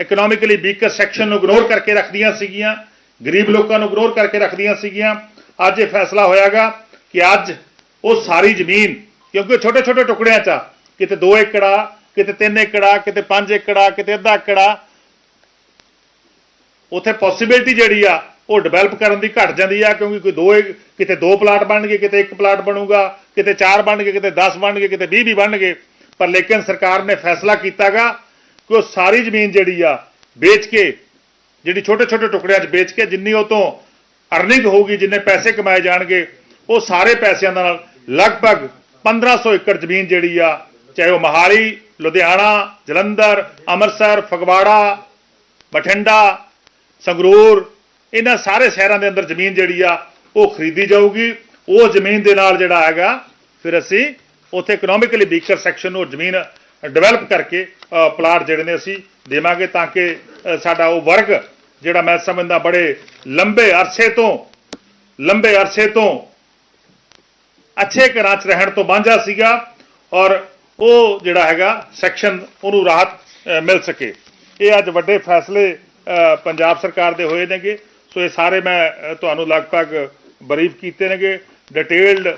ਇਕਨੋਮਿਕਲੀ ਵੀਕਰ ਸੈਕਸ਼ਨ ਨੂੰ ਇਗਨੋਰ ਕਰਕੇ ਰੱਖਦੀਆਂ ਸੀਗੀਆਂ, ਗਰੀਬ ਲੋਕਾਂ ਨੂੰ ਇਗਨੋਰ ਕਰਕੇ ਰੱਖਦੀਆਂ ਸੀਗੀਆਂ। ਅੱਜ ਇਹ ਫੈਸਲਾ ਹੋਇਆਗਾ ਕਿ ਅੱਜ ਉਹ ਸਾਰੀ ਜ਼ਮੀਨ, ਕਿਉਂਕਿ ਛੋਟੇ ਛੋਟੇ ਟੁਕੜਿਆਂ 'ਚ ਆ, ਕਿਤੇ 2 ਏਕੜਾ, ਕਿਤੇ 3 ਏਕੜਾ, ਕਿਤੇ 5 ਏਕੜਾ, ਕਿਤੇ ਅੱਧਾ ਏਕੜਾ ਉੱਥੇ ਪੋਸਿਬਿਲਿਟੀ ਜਿਹੜੀ ਆ, ਉਹ ਡਿਵੈਲਪ ਕਰਨ ਦੀ ਘਟ ਜਾਂਦੀ ਆ, ਕਿਉਂਕਿ ਕੋਈ ਦੋ ਕਿਤੇ ਦੋ ਪਲਾਟ ਬਣਨਗੇ ਕਿਤੇ ਇੱਕ ਪਲਾਟ ਬਣੂਗਾ, ਕਿਤੇ ਚਾਰ ਬਣਨਗੇ ਕਿਤੇ 10 ਬਣਨਗੇ ਕਿਤੇ 20 ਵੀ ਬਣਨਗੇ ਪਰ ਲੇਕਿਨ ਸਰਕਾਰ ਨੇ ਫੈਸਲਾ ਕੀਤਾਗਾ ਕਿ ਉਹ ਸਾਰੀ ਜ਼ਮੀਨ ਜਿਹੜੀ ਆ, ਵੇਚ ਕੇ, ਜਿਹੜੀ ਛੋਟੇ ਛੋਟੇ ਟੁਕੜਿਆਂ 'ਚ ਵੇਚ ਕੇ ਜਿੰਨੀ ਉਹ ਤੋਂ ਅਰਨਿੰਗ ਹੋਊਗੀ, ਜਿੰਨੇ ਪੈਸੇ ਕਮਾਏ ਜਾਣਗੇ, ਉਹ ਸਾਰੇ ਪੈਸਿਆਂ ਨਾਲ ਲਗਭਗ 1500 ਏਕੜ ਜ਼ਮੀਨ ਜਿਹੜੀ ਆ, ਚਾਹੇ ਉਹ ਮਹਾਲੀ, ਲੁਧਿਆਣਾ, ਜਲੰਧਰ, ਅੰਮ੍ਰਿਤਸਰ, ਫਗਵਾੜਾ, ਬਠਿੰਡਾ ਸੰਗਰੂਰ, ਇਹਨਾਂ ਸਾਰੇ ਸ਼ਹਿਰਾਂ ਦੇ ਅੰਦਰ ਜ਼ਮੀਨ ਜਿਹੜੀ ਆ, ਉਹ ਖਰੀਦੀ ਜਾਊਗੀ। ਉਹ ਜ਼ਮੀਨ ਦੇ ਨਾਲ ਜਿਹੜਾ ਹੈਗਾ, ਫਿਰ ਅਸੀਂ ਉੱਥੇ ਇਕਨੋਮਿਕਲੀ ਵੀਕਰ ਸੈਕਸ਼ਨ ਨੂੰ ਜ਼ਮੀਨ ਡਿਵੈਲਪ ਕਰਕੇ ਪਲਾਟ ਜਿਹੜੇ ਨੇ ਅਸੀਂ ਦੇਵਾਂਗੇ ਤਾਂ ਕਿ ਸਾਡਾ ਉਹ ਵਰਗ ਜਿਹੜਾ ਮੈਂ ਸਮਝਦਾ ਬੜੇ ਲੰਬੇ ਅਰਸੇ ਤੋਂ, ਲੰਬੇ ਅਰਸੇ ਤੋਂ ਅੱਛੇ ਘਰਾਂ 'ਚ ਰਹਿਣ ਤੋਂ ਵਾਂਝਾ ਸੀਗਾ ਔਰ ਉਹ ਜਿਹੜਾ ਹੈਗਾ ਸੈਕਸ਼ਨ ਉਹਨੂੰ ਰਾਹਤ ਮਿਲ ਸਕੇ। ਇਹ ਅੱਜ ਵੱਡੇ ਫੈਸਲੇ ਪੰਜਾਬ ਸਰਕਾਰ ਦੇ ਹੋਏ ਨੇਗੇ। ਸੋ ਇਹ ਸਾਰੇ ਮੈਂ ਤੁਹਾਨੂੰ ਲਗਭਗ ਬਰੀਫ ਕੀਤੇ ਨੇਗੇ। ਡਿਟੇਲਡ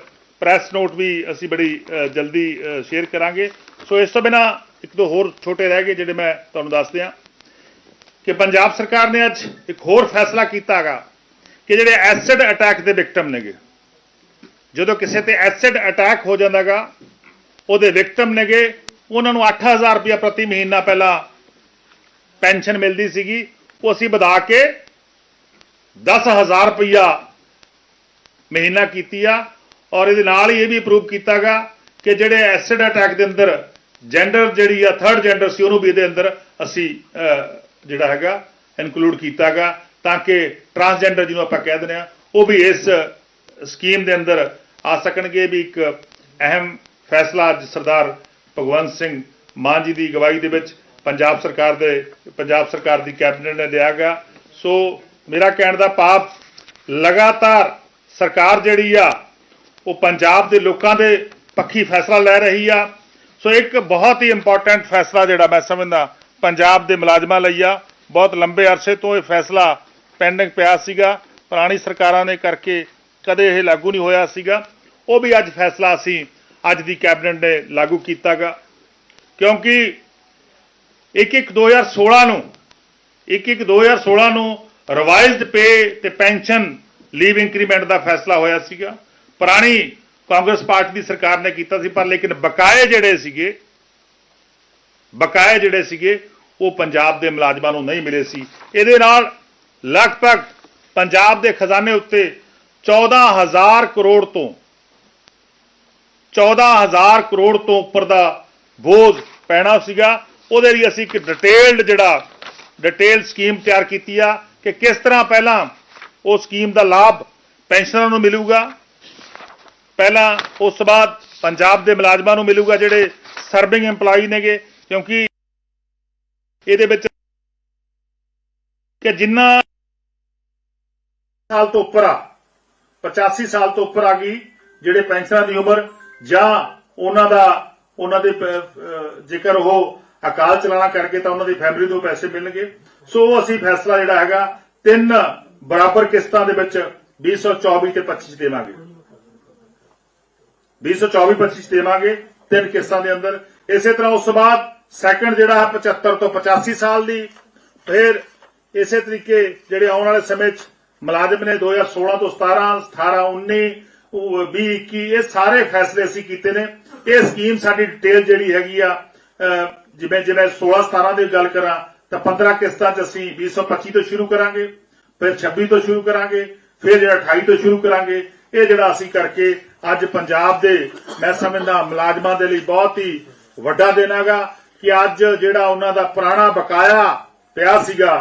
ਪ੍ਰੈਸ ਨੋਟ ਵੀ ਅਸੀਂ ਬੜੀ ਜਲਦੀ ਸ਼ੇਅਰ ਕਰਾਂਗੇ। ਸੋ ਇਸ ਤੋਂ ਬਿਨਾ ਇੱਕ ਦੋ ਹੋਰ ਛੋਟੇ ਰਹਿ ਗਏ ਜਿਹੜੇ ਮੈਂ ਤੁਹਾਨੂੰ ਦੱਸ ਦਿਆਂ। ਕਿ ਪੰਜਾਬ ਸਰਕਾਰ ਨੇ ਅੱਜ ਇੱਕ ਹੋਰ ਫੈਸਲਾ ਕੀਤਾ ਹੈਗਾ ਕਿ ਜਿਹੜੇ ਐਸਿਡ ਅਟੈਕ ਦੇ ਵਿਕਟਮ ਨੇਗੇ। ਜਦੋਂ ਕਿਸੇ ਤੇ ਐਸਿਡ ਅਟੈਕ ਹੋ ਜਾਂਦਾਗਾ ਉਹਦੇ ਵਿਕਟਮ ਨੇਗੇ। ਉਹਨਾਂ ਨੂੰ 8000 ਰੁਪਇਆ ਪ੍ਰਤੀ ਮਹੀਨਾ ਪਹਿਲਾਂ ਪੈਨਸ਼ਨ ਮਿਲਦੀ ਸੀਗੀ। ਉਹ ਅਸੀਂ ਵਧਾ ਕੇ 10000 ਰੁਪਇਆ ਮਹੀਨਾ ਕੀਤੀ ਆ। ਔਰ ਇਹਦੇ ਨਾਲ ਹੀ ਇਹ ਵੀ ਅਪਰੂਵ ਕੀਤਾਗਾ ਕਿ ਜਿਹੜੇ ਐਸਿਡ ਅਟੈਕ ਦੇ ਅੰਦਰ ਜੈਂਡਰ ਜਿਹੜੀ ਆ ਥਰਡ ਜੈਂਡਰ ਸੀ, ਉਹਨੂੰ ਵੀ ਇਹਦੇ ਅੰਦਰ ਅਸੀਂ ਜਿਹੜਾ ਹੈਗਾ ਇਨਕਲੂਡ ਕੀਤਾਗਾ ਤਾਂ ਕਿ ਟਰਾਂਸਜੈਂਡਰ ਜਿਹਨੂੰ ਆਪਾਂ ਕਹਿ ਦਿੰਦੇ ਆ, ਉਹ ਵੀ ਇਸ ਸਕੀਮ ਦੇ ਅੰਦਰ ਆ ਸਕਣਗੇ ਇਹ ਵੀ ਇੱਕ ਅਹਿਮ ਫੈਸਲਾ ਅੱਜ ਸਰਦਾਰ ਭਗਵੰਤ ਸਿੰਘ ਮਾਨ ਜੀ ਦੀ ਅਗਵਾਈ ਦੇ ਵਿੱਚ ਪੰਜਾਬ ਸਰਕਾਰ ਦੇ, ਪੰਜਾਬ ਸਰਕਾਰ ਦੀ ਕੈਬਨਿਟ ਨੇ ਲਿਆ ਗਿਆ। ਸੋ ਮੇਰਾ ਕਹਿਣ ਦਾ ਪਾਪ, ਲਗਾਤਾਰ ਸਰਕਾਰ ਜਿਹੜੀ ਆ, ਉਹ ਪੰਜਾਬ ਦੇ ਲੋਕਾਂ ਦੇ ਪੱਖੀ ਫੈਸਲਾ ਲੈ ਰਹੀ ਆ। ਸੋ ਇੱਕ ਬਹੁਤ ਹੀ ਇੰਪੋਰਟੈਂਟ ਫੈਸਲਾ ਜਿਹੜਾ ਮੈਂ ਸਮਝਦਾ, ਪੰਜਾਬ ਦੇ ਮੁਲਾਜ਼ਮਾਂ ਲਈ ਆ। ਬਹੁਤ ਲੰਬੇ ਅਰਸੇ ਤੋਂ ਇਹ ਫੈਸਲਾ ਪੈਂਡਿੰਗ ਪਿਆ ਸੀਗਾ। ਪੁਰਾਣੀ ਸਰਕਾਰਾਂ ਨੇ ਕਰਕੇ ਕਦੇ ਇਹ ਲਾਗੂ ਨਹੀਂ ਹੋਇਆ ਸੀਗਾ। ਉਹ ਵੀ ਅੱਜ ਫੈਸਲਾ ਅਸੀਂ ਅੱਜ ਦੀ ਕੈਬਨਿਟ ਨੇ ਲਾਗੂ ਕੀਤਾਗਾ ਕਿਉਂਕਿ 1-1 2016 ਨੂੰ 1-1 2016 ਨੂੰ ਰਿਵਾਈਜ਼ਡ ਪੇ ਤੇ ਪੈਨਸ਼ਨ ਲੀਵ ਇੰਕਰੀਮੈਂਟ ਦਾ ਫੈਸਲਾ ਹੋਇਆ ਸੀਗਾ। ਪੁਰਾਣੀ ਕਾਂਗਰਸ ਪਾਰਟੀ ਦੀ ਸਰਕਾਰ ਨੇ ਕੀਤਾ ਸੀ, ਪਰ ਲੇਕਿਨ ਬਕਾਏ ਜਿਹੜੇ ਸੀਗੇ, ਬਕਾਏ ਜਿਹੜੇ ਸੀਗੇ, ਉਹ ਪੰਜਾਬ ਦੇ ਮੁਲਾਜ਼ਮਾਂ ਨੂੰ ਨਹੀਂ ਮਿਲੇ ਸੀ। ਇਹਦੇ ਨਾਲ ਲਗਭਗ ਪੰਜਾਬ ਦੇ ਖਜ਼ਾਨੇ ਉੱਤੇ 14000 ਕਰੋੜ ਤੋਂ 14000 ਕਰੋੜ ਤੋਂ ਉੱਪਰ ਦਾ ਬੋਝ ਪੈਣਾ ਸੀਗਾ। ਉਹਦੇ ਲਈ ਅਸੀਂ ਇੱਕ ਡਿਟੇਲਡ ਜਿਹੜਾ ਡਿਟੇਲ ਸਕੀਮ ਤਿਆਰ ਕੀਤੀ ਆ ਕਿ ਕਿਸ ਤਰ੍ਹਾਂ ਪਹਿਲਾਂ ਉਹ ਸਕੀਮ ਦਾ ਲਾਭ ਪੈਨਸ਼ਨਰਾਂ ਨੂੰ ਮਿਲੂਗਾ। ਪਹਿਲਾਂ ਉਸ ਤੋਂ ਬਾਅਦ ਪੰਜਾਬ ਦੇ ਮੁਲਾਜ਼ਮਾਂ ਨੂੰ ਮਿਲੂਗਾ ਜਿਹੜੇ ਸਰਵਿੰਗ EMPLOYE ਨੇਗੇ, ਕਿਉਂਕਿ ਇਹਦੇ ਵਿੱਚ ਕਿ ਜਿੰਨਾ ਸਾਲ ਤੋਂ ਉੱਪਰ ਆ 85 ਸਾਲ ਤੋਂ ਉੱਪਰ ਆ ਗਈ ਜਿਹੜੇ ਪੈਨਸ਼ਨਰਾਂ ਦੀ ਉਮਰ ਜਾਂ ਉਹਨਾਂ ਦਾ, ਉਹਨਾਂ ਦੇ ਜੇਕਰ ਉਹ ਅਕਾਲ ਚਲਾਣਾ ਕਰਕੇ ਤਾਂ ਉਹਨਾਂ ਦੀ ਫੈਮਿਲੀ ਤੋਂ ਪੈਸੇ ਮਿਲਣਗੇ। ਸੋ ਅਸੀਂ ਫੈਸਲਾ ਜਿਹੜਾ ਹੈਗਾ, ਤਿੰਨ ਬਰਾਬਰ ਕਿਸ਼ਤਾਂ ਦੇ ਵਿੱਚ 2024 ਤੇ 25 ਦੇਵਾਂਗੇ। 2024 25 ਦੇਵਾਂਗੇ ਤਿੰਨ ਕਿਸ਼ਤਾਂ ਦੇ ਅੰਦਰ। ਇਸੇ ਤਰ੍ਹਾਂ ਉਸ ਤੋਂ ਬਾਅਦ ਸੈਕੰਡ ਜਿਹੜਾ ਹੈ 75 ਤੋਂ 85 ਸਾਲ ਦੀ। ਫਿਰ ਇਸੇ ਤਰੀਕੇ ਜਿਹੜੇ ਆਉਣ ਵਾਲੇ ਸਮੇਂ 'ਚ ਮੁਲਾਜ਼ਮ ਨੇ 2016 ਤੋਂ 17 18 19 ਉਹ 20 21 ਇਹ ਸਾਰੇ ਫੈਸਲੇ ਅਸੀਂ ਕੀਤੇ ਨੇ। ਇਹ ਸਕੀਮ ਸਾਡੀ ਡਿਟੇਲ ਜਿਹੜੀ ਹੈਗੀ ਆ ਜਿਵੇਂ ਜਿਵੇਂ 16 17 ਦੀ ਗੱਲ ਕਰਾਂ, ਤਾਂ 15 ਕਿਸ਼ਤਾਂ 'ਚ ਅਸੀਂ 2025 ਤੋਂ ਸ਼ੁਰੂ ਕਰਾਂਗੇ, ਫਿਰ 26 ਤੋਂ ਸ਼ੁਰੂ ਕਰਾਂਗੇ, ਫਿਰ ਜਿਹੜਾ 28 ਤੋਂ ਸ਼ੁਰੂ ਕਰਾਂਗੇ, ਇਹ ਜਿਹੜਾ ਅਸੀਂ ਕਰਕੇ ਅੱਜ ਪੰਜਾਬ ਦੇ, ਮੈਂ ਸਮਝਦਾ ਮੁਲਾਜ਼ਮਾਂ ਦੇ ਲਈ ਬਹੁਤ ਹੀ ਵੱਡਾ ਦਿਨ ਹੈਗਾ ਕਿ ਅੱਜ ਜਿਹੜਾ ਉਹਨਾਂ ਦਾ ਪੁਰਾਣਾ ਬਕਾਇਆ ਪਿਆ ਸੀਗਾ,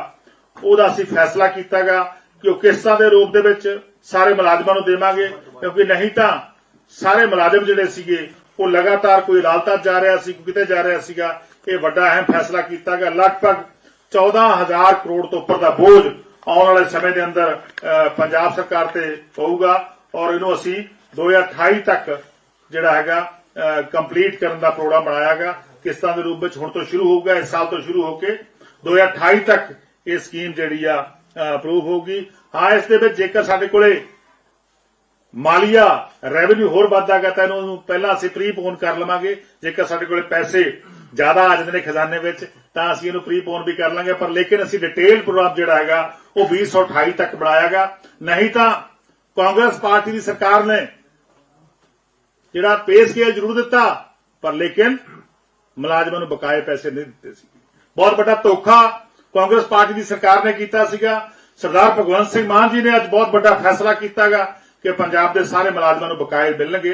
ਉਹਦਾ ਅਸੀਂ ਫੈਸਲਾ ਕੀਤਾਗਾ ਕਿ ਉਹ ਕਿਸ਼ਤਾਂ ਦੇ ਰੂਪ ਦੇ ਵਿੱਚ ਸਾਰੇ ਮੁਲਾਜ਼ਮਾਂ ਨੂੰ ਦੇਵਾਂਗੇ, ਕਿਉਂਕਿ ਨਹੀਂ ਤਾਂ ਸਾਰੇ ਮੁਲਾਜ਼ਮ ਜਿਹੜੇ ਸੀਗੇ, ਉਹ ਲਗਾਤਾਰ ਕੋਈ ਅਦਾਲਤਾਂ 'ਚ ਜਾ ਰਿਹਾ ਸੀ ਕਿਤੇ ਜਾ ਰਿਹਾ ਸੀਗਾ ਇਹ ਵੱਡਾ ਅਹਿਮ ਫੈਸਲਾ ਕੀਤਾ ਗਿਆ। ਲਗਭਗ 14000 ਕਰੋੜ ਤੋਂ ਉੱਪਰ ਦਾ ਬੋਝ ਆਉਣ ਵਾਲੇ ਸਮੇਂ ਦੇ ਅੰਦਰ ਪੰਜਾਬ ਸਰਕਾਰ ਤੇ ਪਊਗਾ ਔਰ ਇਹਨੂੰ ਅਸੀਂ 2028 ਤੱਕ ਜਿਹੜਾ ਹੈਗਾ ਕੰਪਲੀਟ ਕਰਨ ਦਾ ਪ੍ਰੋਗਰਾਮ ਬਣਾਇਆ ਬਣਾਇਆਗਾ ਕਿਸ਼ਤਾਂ ਦੇ ਰੂਪ ਵਿੱਚ ਹੁਣ ਤੋਂ ਸ਼ੁਰੂ ਹੋਊਗਾ, ਇਸ ਸਾਲ ਤੋਂ ਸ਼ੁਰੂ ਹੋ ਕੇ 2028 ਤੱਕ ਇਹ ਸਕੀਮ ਜਿਹੜੀ ਆ ਅਪਰੂਵ ਹੋਊਗੀ। ਹਾਂ, ਇਸ ਦੇ ਵਿੱਚ ਜੇਕਰ ਸਾਡੇ ਕੋਲੇ ਮਾਲੀਆ ਰੈਵਨਿਊ ਹੋਰ ਵੱਧਦਾ ਵੱਧਦਾਗਾ ਤਾਂ ਇਹਨੂੰ ਪਹਿਲਾਂ ਅਸੀਂ ਪ੍ਰੀਪੋਨ ਕਰ ਲਵਾਂਗੇ। ਜੇਕਰ ਸਾਡੇ ਕੋਲੇ ਪੈਸੇ ਜ਼ਿਆਦਾ ਆ ਜਾਂਦੇ ਨੇ ਖਜ਼ਾਨੇ ਵਿੱਚ, ਤਾਂ ਅਸੀਂ ਇਹਨੂੰ ਪ੍ਰੀਪੋਨ ਵੀ ਕਰ ਲਾਂਗੇ, ਪਰ ਲੇਕਿਨ ਅਸੀਂ ਡਿਟੇਲ ਪ੍ਰੋਗਰਾਮ ਜਿਹੜਾ ਹੈਗਾ, ਉਹ 2028 ਤੱਕ ਬਣਾਇਆਗਾ। ਨਹੀਂ ਤਾਂ ਕਾਂਗਰਸ ਪਾਰਟੀ ਦੀ ਸਰਕਾਰ ਨੇ ਜਿਹੜਾ ਪੇ ਸਕੇਲ ਜ਼ਰੂਰ ਦਿੱਤਾ, ਪਰ ਲੇਕਿਨ ਮੁਲਾਜ਼ਮਾਂ ਨੂੰ ਬਕਾਏ ਪੈਸੇ ਨਹੀਂ ਦਿੱਤੇ ਸੀ। ਬਹੁਤ ਵੱਡਾ ਧੋਖਾ ਕਾਂਗਰਸ ਪਾਰਟੀ ਦੀ ਸਰਕਾਰ ਨੇ ਕੀਤਾ ਸੀਗਾ। ਸਰਦਾਰ ਭਗਵੰਤ ਸਿੰਘ ਮਾਨ ਜੀ ਨੇ ਅੱਜ ਬਹੁਤ ਵੱਡਾ ਫੈਸਲਾ ਕੀਤਾਗਾ ਕਿ ਪੰਜਾਬ ਦੇ ਸਾਰੇ ਮੁਲਾਜ਼ਮਾਂ ਨੂੰ ਬਕਾਏ ਮਿਲਣਗੇ।